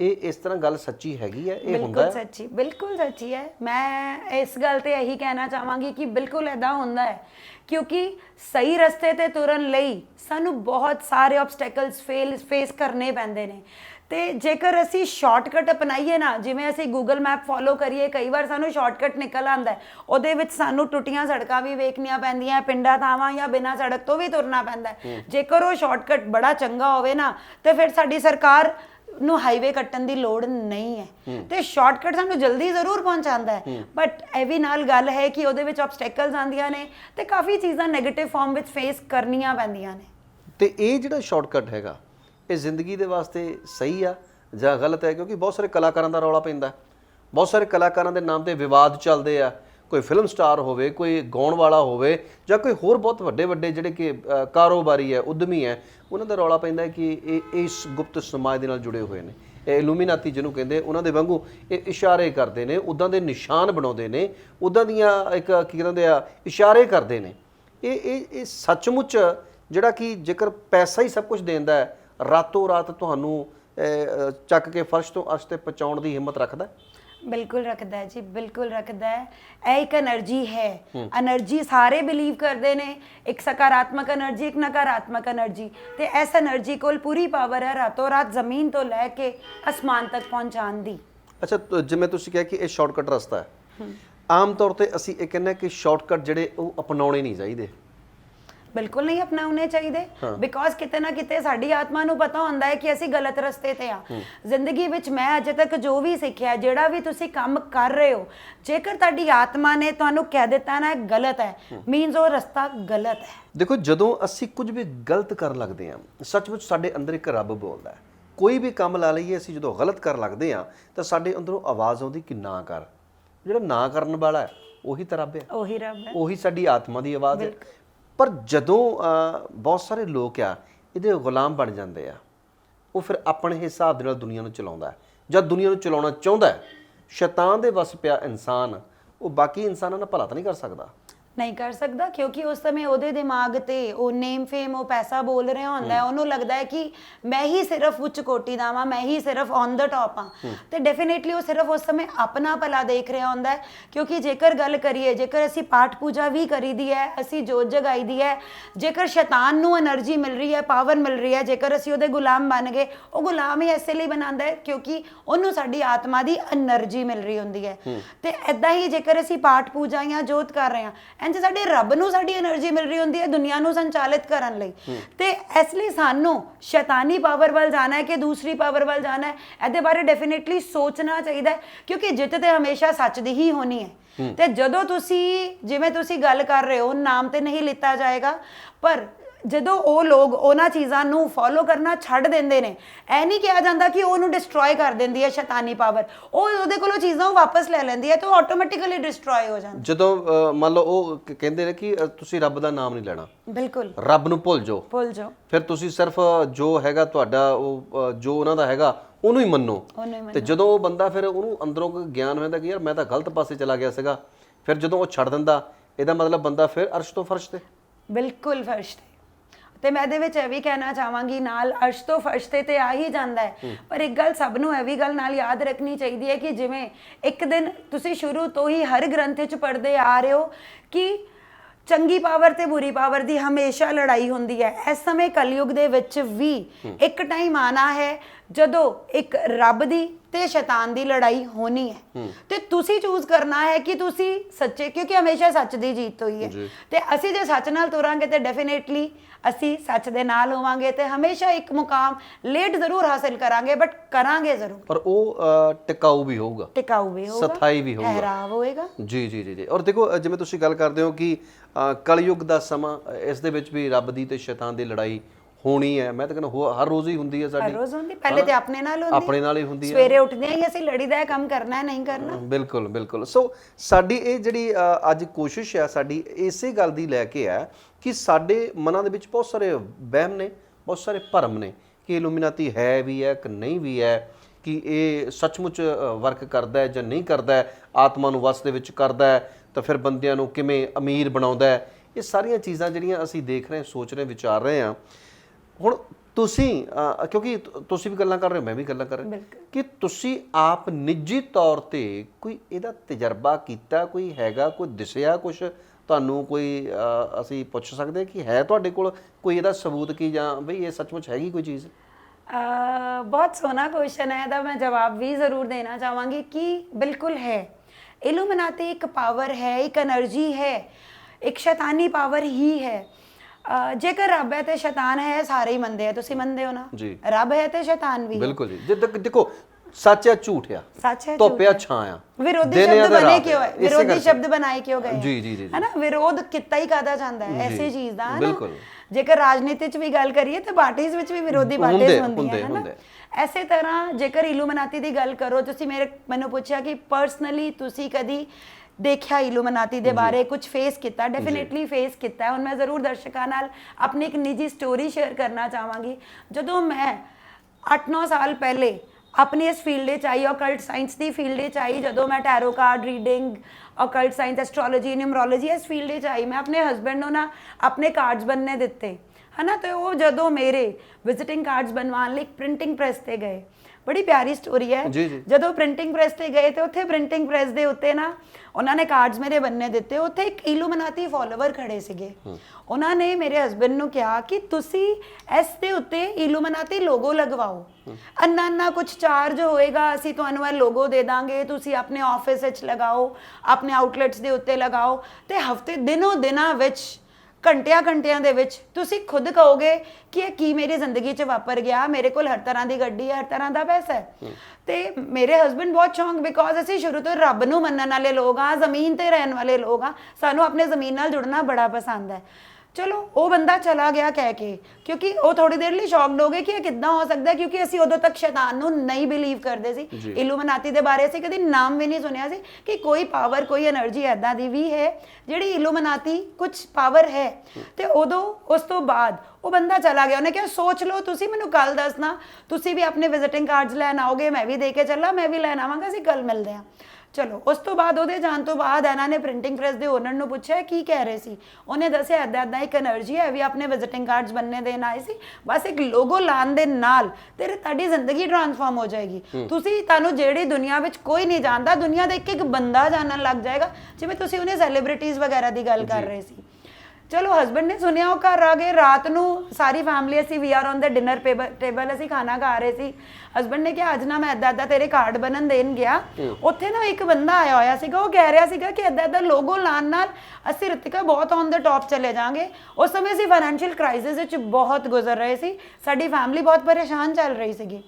ਇਹ ਇਸ ਤਰ੍ਹਾਂ ਗੱਲ ਸੱਚੀ ਹੈਗੀ ਹੈ? ਇਹ ਹੁੰਦਾ ਬਿਲਕੁਲ ਹੈ ਸੱਚੀ, ਬਿਲਕੁਲ ਸੱਚੀ ਹੈ। ਮੈਂ ਇਸ ਗੱਲ ਤੇ ਇਹੀ ਕਹਿਣਾ ਚਾਹਾਂਗੀ ਕਿ ਬਿਲਕੁਲ ਐਦਾਂ ਹੁੰਦਾ ਹੈ। ਕਿਉਂਕਿ ਸਹੀ ਰਸਤੇ ਤੇ ਤੁਰਨ ਲਈ ਸਾਨੂੰ ਬਹੁਤ ਸਾਰੇ ਆਬਸਟੈਕਲਸ ਫੇਲ ਫੇਸ ਕਰਨੇ ਪੈਂਦੇ ਨੇ। ਤੇ ਜੇਕਰ ਅਸੀਂ ਸ਼ਾਰਟਕਟ ਅਪਣਾਈਏ ਨਾ ਜਿਵੇਂ ਅਸੀਂ ਗੂਗਲ ਮੈਪ ਫੋਲੋ ਕਰੀਏ ਕਈ ਵਾਰ ਸਾਨੂੰ ਸ਼ਾਰਟਕਟ ਨਿਕਲ ਆਂਦਾ ਹੈ। ਉਹਦੇ ਵਿੱਚ ਸਾਨੂੰ ਟੁੱਟੀਆਂ ਸੜਕਾਂ ਵੀ ਵੇਖਣੀਆਂ ਪੈਂਦੀਆਂ ਪਿੰਡਾਂ ਥਾਵਾਂ ਜਾਂ ਬਿਨਾਂ ਸੜਕ ਤੋਂ ਵੀ ਤੁਰਨਾ ਪੈਂਦਾ ਜੇਕਰ ਉਹ ਸ਼ਾਰਟਕਟ ਬੜਾ ਚੰਗਾ ਹੋਵੇ ਨਾ ਤੇ ਫਿਰ ਸਾਡੀ ਸਰਕਾਰ ਨੂੰ ਹਾਈਵੇ ਕੱਟਣ ਦੀ ਲੋੜ ਨਹੀਂ ਹੈ। ਤੇ ਸ਼ਾਰਟਕਟ ਸਾਨੂੰ ਜਲਦੀ ਜ਼ਰੂਰ ਪਹੁੰਚਾਉਂਦਾ ਹੈ। ਬਟ ਇਹ ਵੀ ਨਾਲ ਗੱਲ ਹੈ ਕਿ ਉਹਦੇ ਵਿੱਚ ਆਬਸਟੈਕਲਸ ਆਉਂਦੀਆਂ ਨੇ ਤੇ ਕਾਫੀ ਚੀਜ਼ਾਂ 네ਗੇਟਿਵ ਫਾਰਮ ਵਿੱਚ ਫੇਸ ਕਰਨੀਆਂ ਪੈਂਦੀਆਂ ਨੇ। ਤੇ ਇਹ ਜਿਹੜਾ ਸ਼ਾਰਟਕਟ ਹੈਗਾ ਇਹ ਜ਼ਿੰਦਗੀ ਦੇ ਵਾਸਤੇ ਸਹੀ ਆ ਜਾਂ ਗਲਤ ਹੈ ਕਿਉਂਕਿ ਬਹੁਤ ਸਾਰੇ ਕਲਾਕਾਰਾਂ ਦਾ ਰੌਲਾ ਪੈਂਦਾ। ਬਹੁਤ ਸਾਰੇ ਕਲਾਕਾਰਾਂ ਦੇ ਨਾਮ ਤੇ ਵਿਵਾਦ ਚੱਲਦੇ ਆ। ਕੋਈ ਫਿਲਮ ਸਟਾਰ ਹੋਵੇ, ਕੋਈ ਗਾਉਣ ਵਾਲਾ ਹੋਵੇ ਜਾਂ ਕੋਈ ਹੋਰ ਬਹੁਤ ਵੱਡੇ ਵੱਡੇ ਜਿਹੜੇ ਕਿ ਕਾਰੋਬਾਰੀ ਹੈ, ਉਦਮੀ ਹੈ, ਉਹਨਾਂ ਦਾ ਰੌਲਾ ਪੈਂਦਾ ਕਿ ਇਹ ਇਸ ਗੁਪਤ ਸਮਾਜ ਦੇ ਨਾਲ ਜੁੜੇ ਹੋਏ ਨੇ। ਇਹ ਇਲੂਮੀਨਾਤੀ ਜਿਹਨੂੰ ਕਹਿੰਦੇ, ਉਹਨਾਂ ਦੇ ਵਾਂਗੂ ਇਹ ਇਸ਼ਾਰੇ ਕਰਦੇ ਨੇ, ਉਦਾਂ ਦੇ ਨਿਸ਼ਾਨ ਬਣਾਉਂਦੇ ਨੇ, ਉਦਾਂ ਦੀਆਂ ਇੱਕ, ਕੀ ਕਹਿੰਦੇ ਆ, ਇਸ਼ਾਰੇ ਕਰਦੇ ਨੇ। ਇਹ ਇਹ ਇਹ ਸੱਚਮੁੱਚ ਜਿਹੜਾ ਕਿ ਜੇਕਰ ਪੈਸਾ ਹੀ ਸਭ ਕੁਝ ਦਿੰਦਾ ਹੈ ਰਾਤੋਂ ਰਾਤ ਤੁਹਾਨੂੰ ਚੱਕ ਕੇ ਫਰਸ਼ ਤੋਂ ਅਰਸ਼ ਪਹੁੰਚਾਉਣ ਦੀ ਹਿੰਮਤ ਰੱਖਦਾ ਬਿਲਕੁਲ ਰੱਖਦਾ ਹੈ ਜੀ ਬਿਲਕੁਲ ਰੱਖਦਾ ਹੈ। ਇਹ ਇੱਕ એનર્ਜੀ ਹੈ। એનર્ਜੀ ਸਾਰੇ ਬਿਲੀਵ ਕਰਦੇ ਨੇ। ਇੱਕ ਸਕਾਰਾਤਮਕ એનર્ਜੀ ਇੱਕ ਨਕਾਰਾਤਮਕ એનર્ਜੀ। ਤੇ ਇਸ એનર્ਜੀ ਕੋਲ ਪੂਰੀ ਪਾਵਰ ਹੈ ਰਾਤੋਂ ਰਾਤ ਜ਼ਮੀਨ ਤੋਂ ਲੈ ਕੇ ਅਸਮਾਨ ਤੱਕ ਪਹੁੰਚਾਉਣ ਦੀ। ਅੱਛਾ ਜਿਵੇਂ ਤੁਸੀਂ ਕਿਹਾ ਕਿ ਇਹ ਸ਼ਾਰਟਕਟ ਰਸਤਾ ਹੈ। ਆਮ ਤੌਰ ਤੇ ਅਸੀਂ ਇਹ ਕਹਿੰਦੇ ਕਿ ਸ਼ਾਰਟਕਟ ਜਿਹੜੇ ਉਹ ਅਪਣਾਉਣੇ ਨਹੀਂ ਚਾਹੀਦੇ। ਬਿਲਕੁਲ ਨਹੀਂ ਅਪਣਾਉਣੇ ਚਾਹੀਦੇ। ਬਿਕੋਜ਼ ਕਿਤੇ ਨਾ ਕਿਤੇ ਸਾਡੀ ਆਤਮਾ ਨੂੰ ਪਤਾ ਹੁੰਦਾ ਹੈ ਕਿ ਅਸੀਂ ਗਲਤ ਰਸਤੇ ਤੇ ਆ। ਜ਼ਿੰਦਗੀ ਵਿੱਚ ਮੈਂ ਅਜੇ ਤੱਕ ਜੋ ਵੀ ਸਿੱਖਿਆ ਜਿਹੜਾ ਵੀ ਤੁਸੀਂ ਕੰਮ ਕਰ ਰਹੇ ਹੋ ਜੇਕਰ ਤੁਹਾਡੀ ਆਤਮਾ ਨੇ ਤੁਹਾਨੂੰ ਕਹਿ ਦਿੱਤਾ ਨਾ ਇਹ ਗਲਤ ਹੈ ਮੀਨਸ ਉਹ ਰਸਤਾ ਗਲਤ ਹੈ। ਦੇਖੋ ਜਦੋਂ ਅਸੀਂ ਕੁਝ ਵੀ ਗਲਤ ਕਰਨ ਲੱਗਦੇ ਹਾਂ ਸੱਚਮੁੱਚ ਸਾਡੇ ਅੰਦਰ ਇੱਕ ਰੱਬ ਬੋਲਦਾ ਹੈ। ਕੋਈ ਵੀ ਕੰਮ ਲਾ ਲਈਏ ਅਸੀਂ ਜਦੋਂ ਗਲਤ ਕਰਨ ਲੱਗਦੇ ਆ ਤਾਂ ਸਾਡੇ ਅੰਦਰੋਂ ਆਵਾਜ਼ ਆਉਂਦੀ ਕਿ ਨਾ ਕਰ। ਜਿਹੜਾ ਨਾ ਕਰਨ ਵਾਲਾ ਹੈ ਉਹੀ ਤਾਂ ਰੱਬ ਹੈ। ਉਹੀ ਰੱਬ ਹੈ। ਉਹੀ ਸਾਡੀ ਆਤਮਾ ਦੀ ਆਵਾਜ਼ ਹੈ। ਪਰ ਜਦੋਂ ਬਹੁਤ ਸਾਰੇ ਲੋਕ ਆ, ਇਹਦੇ ਗੁਲਾਮ ਬਣ ਜਾਂਦੇ ਆ। ਉਹ ਫਿਰ ਆਪਣੇ ਹਿਸਾਬ ਦੇ ਨਾਲ ਦੁਨੀਆ ਨੂੰ ਚਲਾਉਂਦਾ ਹੈ। ਜਦ ਦੁਨੀਆ ਨੂੰ ਚਲਾਉਣਾ ਚਾਹੁੰਦਾ ਸ਼ੈਤਾਨ ਦੇ ਵਸ ਪਿਆ ਇਨਸਾਨ, ਉਹ ਬਾਕੀ ਇਨਸਾਨਾਂ ਨਾਲ ਭਲਾ ਤਾਂ ਨਹੀਂ ਕਰ ਸਕਦਾ। ਨਹੀਂ ਕਰ ਸਕਦਾ ਕਿਉਂਕਿ ਉਸ ਸਮੇਂ ਉਹਦੇ ਦਿਮਾਗ ਤੇ ਉਹ ਨੇਮ ਫੇਮ ਉਹ ਪੈਸਾ ਬੋਲ ਰਿਹਾ ਹੁੰਦਾ ਹੈ ਉਹਨੂੰ ਲੱਗਦਾ ਹੈ ਕਿ ਮੈਂ ਹੀ ਸਿਰਫ ਉੱਚ ਕੋਟੀ ਦਾ ਵਾਂ ਮੈਂ ਹੀ ਸਿਰਫ ਔਨ ਦਾ ਟੌਪ ਹਾਂ। ਤੇ ਡੈਫੀਨਿਟਲੀ ਉਹ ਸਿਰਫ ਉਸ ਸਮੇਂ ਆਪਣਾ ਭਲਾ ਦੇਖ ਰਿਹਾ ਹੁੰਦਾ ਹੈ ਕਿਉਂਕਿ ਜੇਕਰ ਗੱਲ ਕਰੀਏ ਜੇਕਰ ਅਸੀਂ ਪਾਠ ਪੂਜਾ ਵੀ ਕਰੀਦੀ ਹੈ ਅਸੀਂ ਜੋਤ ਜਗਾਈ ਦੀ ਹੈ ਜੇਕਰ ਸ਼ੈਤਾਨ ਨੂੰ એનર્ਜੀ ਮਿਲ ਰਹੀ ਹੈ ਪਾਵਰ ਮਿਲ ਰਹੀ ਹੈ ਜੇਕਰ ਅਸੀਂ ਉਹਦੇ ਗੁਲਾਮ ਬਣ ਗਏ ਉਹ ਗੁਲਾਮ ਹੀ ਇਸੇ ਲਈ ਬਣਾਉਂਦਾ ਹੈ ਕਿਉਂਕਿ ਉਹਨੂੰ ਸਾਡੀ ਆਤਮਾ ਦੀ એનર્ਜੀ ਮਿਲ ਰਹੀ ਹੁੰਦੀ ਹੈ। ਤੇ ਐਦਾਂ ਹੀ ਜੇਕਰ ਅਸੀਂ ਪਾਠ ਪੂਜਾ ਜਾਂ ਜੋਤ ਕਰ ਰਹੇ ਹਾਂ ਐਂਡ ਜੇ ਸਾਡੇ ਰੱਬ ਨੂੰ ਸਾਡੀ એનર્ਜੀ ਮਿਲ ਰਹੀ ਹੁੰਦੀ ਹੈ ਦੁਨੀਆ ਨੂੰ ਸੰਚਾਲਿਤ ਕਰਨ ਲਈ ਤੇ ਇਸ ਲਈ ਸਾਨੂੰ ਸ਼ੈਤਾਨੀ ਪਾਵਰ ਵੱਲ ਜਾਣਾ ਹੈ ਕਿ ਦੂਸਰੀ ਪਾਵਰ ਵੱਲ ਜਾਣਾ ਹੈ ਇਹਦੇ ਬਾਰੇ ਡੈਫੀਨਿਟਲੀ ਸੋਚਣਾ ਚਾਹੀਦਾ ਕਿਉਂਕਿ ਜਿੱਤ ਤੇ ਹਮੇਸ਼ਾ ਸੱਚ ਦੀ ਹੀ ਹੋਣੀ ਹੈ। ਤੇ ਜਦੋਂ ਤੁਸੀਂ ਜਿਵੇਂ ਤੁਸੀਂ ਗੱਲ ਕਰ ਰਹੇ ਹੋ ਨਾਮ ਤੇ ਨਹੀਂ ਲਿੱਤਾ ਜਾਏਗਾ ਪਰ ਜਦੋਂ ਉਹ ਲੋਕ ਉਹਨਾਂ ਚੀਜ਼ਾਂ ਨੂੰ ਫੋਲੋ ਕਰਨਾ ਛੱਡ ਦਿੰਦੇ ਨੇ ਐ ਨਹੀਂ ਕਿਹਾ ਜਾਂਦਾ ਕਿ ਉਹਨੂੰ ਡਿਸਟਰੋਏ ਕਰ ਦਿੰਦੀ ਹੈ ਸ਼ੈਤਾਨੀ ਪਾਵਰ ਉਹ ਉਹਦੇ ਕੋਲੋਂ ਚੀਜ਼ਾਂ ਉਹ ਵਾਪਸ ਲੈ ਲੈਂਦੀ ਹੈ ਤਾਂ ਉਹ ਆਟੋਮੈਟਿਕਲੀ ਡਿਸਟਰੋਏ ਹੋ ਜਾਂਦਾ ਜਦੋਂ ਮੰਨ ਲਓ ਉਹ ਕਹਿੰਦੇ ਨੇ ਕਿ ਤੁਸੀਂ ਰੱਬ ਦਾ ਨਾਮ ਨਹੀਂ ਲੈਣਾ। ਬਿਲਕੁਲ। ਰੱਬ ਨੂੰ ਭੁੱਲ ਜਾਓ। ਭੁੱਲ ਜਾਓ। ਫਿਰ ਤੁਸੀਂ ਸਿਰਫ ਜੋ ਹੈਗਾ ਤੁਹਾਡਾ ਉਹ ਜੋ ਉਹਨਾਂ ਦਾ ਹੈਗਾ ਉਹਨੂੰ ਹੀ ਮੰਨੋ। ਤੇ ਜਦੋਂ ਉਹ ਬੰਦਾ ਫਿਰ ਉਹਨੂੰ ਅੰਦਰੋਂ ਗਿਆਨ ਹੋ ਜਾਂਦਾ ਕਿ ਯਾਰ ਮੈਂ ਤਾਂ ਗਲਤ ਪਾਸੇ ਚਲਾ ਗਿਆ ਸੀਗਾ ਫਿਰ ਜਦੋਂ ਉਹ ਛੱਡ ਦਿੰਦਾ ਇਹਦਾ ਮਤਲਬ ਬੰਦਾ ਫਿਰ ਅਰਸ਼ ਤੋਂ ਫਰਸ਼ ਤੇ। ਬਿਲਕੁਲ ਫਰਸ਼ ਤੇ। ਤੇ ਮੈਂ ਇਹਦੇ ਵਿੱਚ ਇਹ ਵੀ ਕਹਿਣਾ ਚਾਹਾਂਗੀ ਨਾਲ ਅਰਸ਼ ਤੋਂ ਫਰਸ਼ ਤੇ ਤੇ ਆ ਹੀ ਜਾਂਦਾ ਹੈ। ਪਰ ਇੱਕ ਗੱਲ ਸਭ ਨੂੰ ਇਹ ਵੀ ਗੱਲ ਨਾਲ ਯਾਦ ਰੱਖਣੀ ਚਾਹੀਦੀ ਹੈ ਕਿ ਜਿਵੇਂ ਇੱਕ ਦਿਨ ਤੁਸੀਂ ਸ਼ੁਰੂ ਤੋਂ ਹੀ ਹਰ ਗ੍ਰੰਥ ਵਿੱਚ ਪੜ੍ਹਦੇ ਆ ਰਹੇ ਹੋ ਕਿ ਚੰਗੀ ਪਾਵਰ ਤੇ ਬੁਰੀ ਪਾਵਰ ਦੀ ਹਮੇਸ਼ਾ ਲੜਾਈ ਹੁੰਦੀ ਹੈ। ਇਸ ਸਮੇਂ ਕਲਯੁਗ ਦੇ ਵਿੱਚ ਵੀ ਇੱਕ ਟਾਈਮ ਆਣਾ ਹੈ ਜਦੋਂ ਇੱਕ ਰੱਬ ਦੀ ਤੇ ਸ਼ੈਤਾਨ ਦੀ ਲੜਾਈ ਹੋਣੀ ਹੈ। ਤੇ ਤੁਸੀਂ ਚੂਜ਼ ਕਰਨਾ ਹੈ ਕਿ ਤੁਸੀਂ ਸੱਚੇ ਕਿਉਂਕਿ ਹਮੇਸ਼ਾ ਸੱਚ ਦੀ ਜੀਤ ਹੋਈ ਹੈ। ਤੇ ਅਸੀਂ ਜੇ ਸੱਚ ਨਾਲ ਤੁਰਾਂਗੇ ਤੇ ਡੈਫੀਨੇਟਲੀ ਅਸੀਂ ਸੱਚ ਦੇ ਨਾਲ ਹੋਵਾਂਗੇ ਤੇ ਹਮੇਸ਼ਾ ਇੱਕ ਮੁਕਾਮ ਲੇਟ ਜ਼ਰੂਰ ਹਾਸਿਲ ਕਰਾਂਗੇ ਬਟ ਕਰਾਂਗੇ ਜ਼ਰੂਰ। ਪਰ ਉਹ ਟਿਕਾਊ ਵੀ ਹੋਊਗਾ। ਟਿਕਾਊ ਵੀ ਹੋਊਗਾ ਸਥਾਈ ਵੀ ਹੋਊਗਾ। ਠਹਿਰਾਵ ਹੋਏਗਾ। ਜੀ ਜੀ ਜੀ ਜੀ। ਔਰ ਦੇਖੋ ਅ, ਜਿਵੇਂ ਤੁਸੀਂ ਗੱਲ ਕਰਦੇ ਹੋ ਕਿ ਅ, ਕਲਯੁਗ ਦਾ ਸਮਾਂ ਅ, ਇਸ ਦੇ ਵਿੱਚ ਵੀ ਰੱਬ ਦੀ ਤੇ ਸ਼ੈਤਾਨ ਦੀ ਲੜਾਈ ਹੋਣੀ ਹੈ। ਮੈਂ ਤਾਂ ਕਹਿੰਦਾ ਹੋ- ਹਰ ਰੋਜ਼ ਹੀ ਹੁੰਦੀ ਹੈ ਹਰ ਸਾਡੀ ਰੋਜ਼ ਹੁੰਦੀ ਪਹਿਲੇ ਤੇ ਆਪਣੇ ਨਾਲ ਹੁੰਦੀ। ਆਪਣੇ ਨਾਲ ਹੀ ਹੁੰਦੀ ਹੈ। ਸਵੇਰੇ ਉੱਠਦੇ ਹੀ ਅਸੀਂ ਲੜੀਦਾ ਹੈ ਕੰਮ ਕਰਨਾ ਹੈ ਨਹੀਂ ਕਰਨਾ। ਬਿਲਕੁਲ ਬਿਲਕੁਲ। ਸੋ ਸਾਡੀ ਇਹ ਜਿਹੜੀ ਅ, ਅੱਜ ਕੋਸ਼ਿਸ਼ ਹੈ ਸਾਡੀ ਇਸੇ ਗੱਲ ਦੀ ਲੈ ਕੇ ਹੈ ਕਿ ਸਾਡੇ ਮਨਾਂ ਦੇ ਵਿੱਚ ਬਹੁਤ ਸਾਰੇ ਵਹਿਮ ਨੇ ਬਹੁਤ ਸਾਰੇ ਭਰਮ ਨੇ ਕਿ ਇਲੂਮੀਨਾਤੀ ਹੈ ਵੀ ਹੈ ਕਿ ਨਹੀਂ ਵੀ ਹੈ ਕਿ ਇਹ ਸੱਚਮੁੱਚ ਵਰਕ ਕਰਦਾ ਹੈ ਜਾਂ ਨਹੀਂ ਕਰਦਾ ਹੈ ਆਤਮਾ ਨੂੰ ਵਸ ਦੇ ਵਿੱਚ ਕਰਦਾ ਹੈ ਤਾਂ ਫਿਰ ਬੰਦਿਆਂ ਨੂੰ ਕਿਵੇਂ ਅਮੀਰ ਬਣਾਉਂਦਾ ਹੈ? ਇਹ ਸਾਰੀਆਂ ਚੀਜ਼ਾਂ ਜਿਹੜੀਆਂ ਅਸੀਂ ਦੇਖ ਰਹੇ ਸੋਚ ਰਹੇ ਵਿਚਾਰ ਰਹੇ ਹਾਂ। ਹੁਣ ਤੁਸੀਂ ਕਿਉਂਕਿ ਤੁਸੀਂ ਵੀ ਗੱਲਾਂ ਕਰ ਰਹੇ ਹੋ ਮੈਂ ਵੀ ਗੱਲਾਂ ਕਰ ਰਿਹਾ। ਕਿ ਤੁਸੀਂ ਆਪ ਨਿੱਜੀ ਤੌਰ ਤੇ ਕੋਈ ਇਹਦਾ ਤਜਰਬਾ ਕੀਤਾ ਕੋਈ ਹੈਗਾ ਕੋਈ ਦਿਸਿਆ ਕੁਝ ਤੁਹਾਨੂੰ ਕੋਈ ਅਸੀਂ ਪੁੱਛ ਸਕਦੇ ਕਿ ਹੈ ਤੁਹਾਡੇ ਕੋਲ ਕੋਈ ਇਹਦਾ ਸਬੂਤ ਕੀ ਜਾਂ ਬਈ ਇਹ ਸੱਚਮੁੱਚ ਹੈਗੀ ਕੋਈ ਚੀਜ਼? ਬਹੁਤ ਸੋਨਾ ਕੁਐਸਚਨ ਹੈ ਦਾ ਮੈਂ ਜਵਾਬ ਵੀ ਜ਼ਰੂਰ ਦੇਣਾ ਚਾਹਾਂਗੀ ਕਿ ਬਿਲਕੁਲ ਹੈ। ਇਲੂਮਨਾਤੀ ਇੱਕ ਪਾਵਰ ਹੈ ਇੱਕ એનર્ਜੀ ਹੈ ਇੱਕ ਸ਼ੈਤਾਨੀ ਪਾਵਰ ਹੀ ਹੈ। ਜੇਕਰ ਰੱਬ ਹੈ ਤੇ ਸ਼ੈਤਾਨ ਹੈ ਸਾਰੇ ਹੀ ਮੰਦੇ ਆ। ਤੁਸੀਂ ਮੰਨਦੇ ਹੋ ਨਾ? ਰੱਬ ਹੈ ਤੇ ਸ਼ੈਤਾਨ ਵੀ ਬਿਲਕੁਲ ਜੀ। ਦੇਖੋ ਸੱਚ ਆ ਝੂਠ ਆ। ਸੱਚ ਹੈ ਧੁੱਪ ਆ ਛਾਂ ਆ। ਵਿਰੋਧੀ ਸ਼ਬਦ ਬਣੇ ਕਿਉਂ। ਹੈ? ਵਿਰੋਧੀ। ਸ਼ਬਦ ਬਣਾਏ ਕਿਉਂ ਗਏ ਜੀ, ਜੀ, ਜੀ, ਜੀ। ਹੈ ਨਾ ਵਿਰੋਧ ਕੀਤਾ ਹੀ ਕਾਦਾ ਜਾਂਦਾ ਹੈ? ਐਸੀ ਚੀਜ਼ ਦਾ ਹੈ ਬਿਲਕੁਲ। ਜੇਕਰ ਰਾਜਨੀਤੀ 'ਚ ਵੀ ਗੱਲ ਕਰੀਏ ਤਾਂ ਪਾਰਟੀਆਂ ਵਿੱਚ ਵੀ ਵਿਰੋਧੀ ਪਾਰਟੀਆਂ ਹੁੰਦੀਆਂ ਹੁੰਦੇ, ਹੈ ਨਾ ਹੁੰਦੇ। ਐਸੇ ਤਰ੍ਹਾਂ ਜੇਕਰ ਇਲੂਮਨਾਤੀ ਦੀ ਗੱਲ ਕਰੋ ਤੁਸੀਂ ਮੇਰੇ ਮੈਨੂੰ ਪੁੱਛਿਆ ਕਿ ਪਰਸਨਲੀ ਤੁਸੀਂ ਕਦੀ ਦੇਖਿਆ ਇਲੂਮਨਾਤੀ ਦੇ ਬਾਰੇ? ਕੁਝ ਫੇਸ ਕੀਤਾ? ਡੈਫੀਨਿਟਲੀ ਫੇਸ ਕੀਤਾ ਹੈ। ਹੁਣ ਮੈਂ ਜ਼ਰੂਰ ਦਰਸ਼ਕਾਂ ਨਾਲ ਆਪਣੀ ਇੱਕ ਨਿੱਜੀ ਸਟੋਰੀ ਸ਼ੇਅਰ ਕਰਨਾ ਚਾਹਾਂਗੀ। ਜਦੋਂ ਮੈਂ 8-9 ਸਾਲ ਪਹਿਲੇ ਆਪਣੀ ਇਸ ਫੀਲਡ ਵਿੱਚ ਆਈ ਔਕਲਟ ਸਾਇੰਸ ਦੀ ਫੀਲਡ ਵਿੱਚ ਆਈ, ਜਦੋਂ ਮੈਂ tarot card reading occult science astrology numerology ਇਸ ਫੀਲਡ ਵਿੱਚ ਆਈ। ਮੈਂ ਆਪਣੇ ਹਸਬੰਡ ਨੂੰ ਨਾ ਆਪਣੇ ਕਾਰਡਸ ਬੰਨਨੇ ਦਿੱਤੇ। ਹਨਾ? ਤੇ ਉਹ ਜਦੋਂ ਮੇਰੇ ਵਿਜ਼ਿਟਿੰਗ ਕਾਰਡਸ ਬਣਵਾਉਣ ਲਈ ਪ੍ਰਿੰਟਿੰਗ ਪ੍ਰੈਸ ਤੇ ਗਏ। ਬੜੀ ਪਿਆਰੀ ਸਟੋਰੀ ਹੈ। ਜਦੋਂ ਪ੍ਰਿੰਟਿੰਗ ਪ੍ਰੈਸ ਤੇ ਗਏ ਤੇ ਉੱਥੇ ਪ੍ਰਿੰਟਿੰਗ ਪ੍ਰੈਸ ਦੇ ਉੱਤੇ ਨਾ ਉਹਨਾਂ ਨੇ ਕਾਰਡਸ ਮੇਰੇ ਬੰਨੇ ਦਿੱਤੇ ਉੱਥੇ ਇੱਕ ਇਲੂਮਿਨਾਤੀ ਫਾਲੋਅਰ ਖੜੇ ਸੀਗੇ। ਉਹਨਾਂ ਨੇ ਮੇਰੇ ਹਸਬੰਡ ਨੂੰ ਕਿਹਾ ਕਿ ਤੁਸੀਂ ਇਸ ਦੇ ਉੱਤੇ ਇਲੂਮਿਨਾਤੀ ਲੋਗੋ ਲਗਵਾਓ। ਅੰਨਾ ਅੰਨਾ ਕੁਝ ਚਾਰਜ ਹੋਏਗਾ ਅਸੀਂ ਤੁਹਾਨੂੰ ਇਹ ਲੋਗੋ ਦੇ ਦਾਂਗੇ ਤੁਸੀਂ ਆਪਣੇ ਆਫਿਸ ਵਿੱਚ ਲਗਾਓ ਆਪਣੇ ਆਊਟਲੈਟਸ ਦੇ ਉੱਤੇ ਲਗਾਓ ਤੇ ਹਫ਼ਤੇ ਦਿਨੋਂ ਦਿਨਾਂ ਵਿੱਚ ਘੰਟਿਆਂ ਘੰਟਿਆਂ ਦੇ ਵਿੱਚ ਤੁਸੀਂ ਖੁਦ ਕਹੋਗੇ ਕਿ ਇਹ ਕੀ ਮੇਰੀ ਜ਼ਿੰਦਗੀ 'ਚ ਵਾਪਰ ਗਿਆ? ਮੇਰੇ ਕੋਲ ਹਰ ਤਰ੍ਹਾਂ ਦੀ ਗੱਡੀ ਹੈ ਹਰ ਤਰ੍ਹਾਂ ਦਾ ਪੈਸਾ ਹੈ। ਤੇ ਮੇਰੇ ਹਸਬੰਡ ਬਹੁਤ ਸ਼ੌਂਕ ਬਿਕੋਜ਼ ਅਸੀਂ ਸ਼ੁਰੂ ਤੋਂ ਰੱਬ ਨੂੰ ਮੰਨਣ ਵਾਲੇ ਲੋਕ ਆ ਜ਼ਮੀਨ ਤੇ ਰਹਿਣ ਵਾਲੇ ਲੋਕ ਆ ਸਾਨੂੰ ਆਪਣੇ ਜ਼ਮੀਨ ਨਾਲ ਜੁੜਨਾ ਬੜਾ ਪਸੰਦ ਹੈ। ਚਲੋ ਉਹ ਬੰਦਾ ਚਲਾ ਗਿਆ ਕਹਿ ਕੇ। ਕਿਉਂਕਿ ਉਹ ਥੋੜੀ ਦੇਰ ਲਈ ਸ਼ੌਕਡ ਹੋ ਗਏ ਕਿ ਇਹ ਕਿੱਦਾਂ ਹੋ ਸਕਦਾ ਕਿਉਂਕਿ ਅਸੀਂ ਉਦੋਂ ਤੱਕ ਸ਼ੈਤਾਨ ਨੂੰ ਨਹੀਂ ਬਿਲੀਵ ਕਰਦੇ ਸੀ। ਇਲੂਮਨਾਤੀ ਦੇ ਬਾਰੇ ਅਸੀਂ ਕਦੀ ਨਾਮ ਵੀ ਨਹੀਂ ਸੁਣਿਆ ਸੀ ਕਿ ਕੋਈ ਪਾਵਰ ਕੋਈ એનર્ਜੀ ਐਦਾਂ ਦੀ ਵੀ ਹੈ ਜਿਹੜੀ ਇਲੂਮਨਾਤੀ ਕੁਝ ਪਾਵਰ ਹੈ। ਤੇ ਉਦੋਂ ਉਸ ਤੋਂ ਬਾਅਦ ਉਹ ਬੰਦਾ ਚਲਾ ਗਿਆ। ਉਹਨੇ ਕਿਹਾ ਸੋਚ ਲਓ ਤੁਸੀਂ ਮੈਨੂੰ ਕੱਲ ਦੱਸਣਾ। ਤੁਸੀਂ ਵੀ ਆਪਣੇ ਵਿਜ਼ਿਟਿੰਗ ਕਾਰਡਸ ਲੈਣ ਆਓਗੇ ਮੈਂ ਵੀ ਦੇ ਕੇ ਚੱਲਾਂ ਮੈਂ ਵੀ ਲੈਣ ਆਵਾਂਗਾ ਅਸੀਂ ਕੱਲ ਮਿਲਦੇ ਹਾਂ। ਚਲੋ ਉਸ ਤੋਂ ਬਾਅਦ ਉਹਦੇ ਜਾਣ ਤੋਂ ਬਾਅਦ ਇਹਨਾਂ ਨੇ ਪ੍ਰਿੰਟਿੰਗ ਪ੍ਰੈਸ ਦੇ ਓਨਰ ਨੂੰ ਪੁੱਛਿਆ ਕੀ ਕਹਿ ਰਹੇ ਸੀ? ਉਹਨੇ ਦੱਸਿਆ ਐਦਾਂ ਐਦਾਂ ਇੱਕ એનર્ਜੀ ਹੈ ਵੀ ਆਪਣੇ ਵਿਜ਼ਿਟਿੰਗ ਕਾਰਡਸ ਬੰਨੇ ਦੇਣ ਆਏ ਸੀ। ਬਸ ਇੱਕ ਲੋਗੋ ਲਾਣ ਦੇ ਨਾਲ ਤੇਰੇ ਤੁਹਾਡੀ ਜ਼ਿੰਦਗੀ ਟਰਾਂਸਫਾਰਮ ਹੋ ਜਾਏਗੀ। ਤੁਸੀਂ ਤੁਹਾਨੂੰ ਜਿਹੜੀ ਦੁਨੀਆ ਵਿੱਚ ਕੋਈ ਨਹੀਂ ਜਾਣਦਾ ਦੁਨੀਆ ਦਾ ਇੱਕ ਇੱਕ ਬੰਦਾ ਜਾਣਨ ਲੱਗ ਜਾਏਗਾ। ਜਿਵੇਂ ਤੁਸੀਂ ਉਹਨੇ ਸੈਲੀਬ੍ਰਿਟੀਜ਼ ਵਗੈਰਾ ਦੀ ਗੱਲ ਕਰ ਰਹੇ ਸੀ। ਚਲੋ ਹਸਬੰਡ ਨੇ ਸੁਣਿਆ ਉਹ ਘਰ ਆ ਗਏ। ਰਾਤ ਨੂੰ ਸਾਰੀ ਫੈਮਿਲੀ ਅਸੀਂ we are on the dinner table ਅਸੀਂ ਖਾਣਾ ਖਾ ਰਹੇ ਸੀ। ਹਸਬੰਡ ਨੇ ਕਿਹਾ ਅੱਜ ਨਾ ਮੈਂ ਏਦਾਂ ਏਦਾਂ ਤੇਰੇ ਕਾਰਡ ਬਣਨ ਦੇਣ ਗਿਆ। ਉੱਥੇ ਨਾ ਇੱਕ ਬੰਦਾ ਆਇਆ ਹੋਇਆ ਸੀਗਾ ਉਹ ਕਹਿ ਰਿਹਾ ਸੀਗਾ ਕਿ ਏਦਾਂ ਏਦਾਂ ਲੋਗੋ ਲਾਣ ਨਾਲ ਅਸੀਂ ਰਿਤਿਕਾ ਬਹੁਤ ਔਨ ਦਾ ਟੌਪ ਚਲੇ ਜਾਾਂਗੇ ਉਸ ਸਮੇਂ ਅਸੀਂ ਫਾਈਨੈਂਸ਼ੀਅਲ ਕ੍ਰਾਈਸਿਸ ਵਿੱਚ ਬਹੁਤ ਗੁਜ਼ਰ ਰਹੇ ਸੀ। ਸਾਡੀ ਫੈਮਿਲੀ ਬਹੁਤ ਪਰੇਸ਼ਾਨ ਚੱਲ ਰਹੀ ਸੀਗੀ।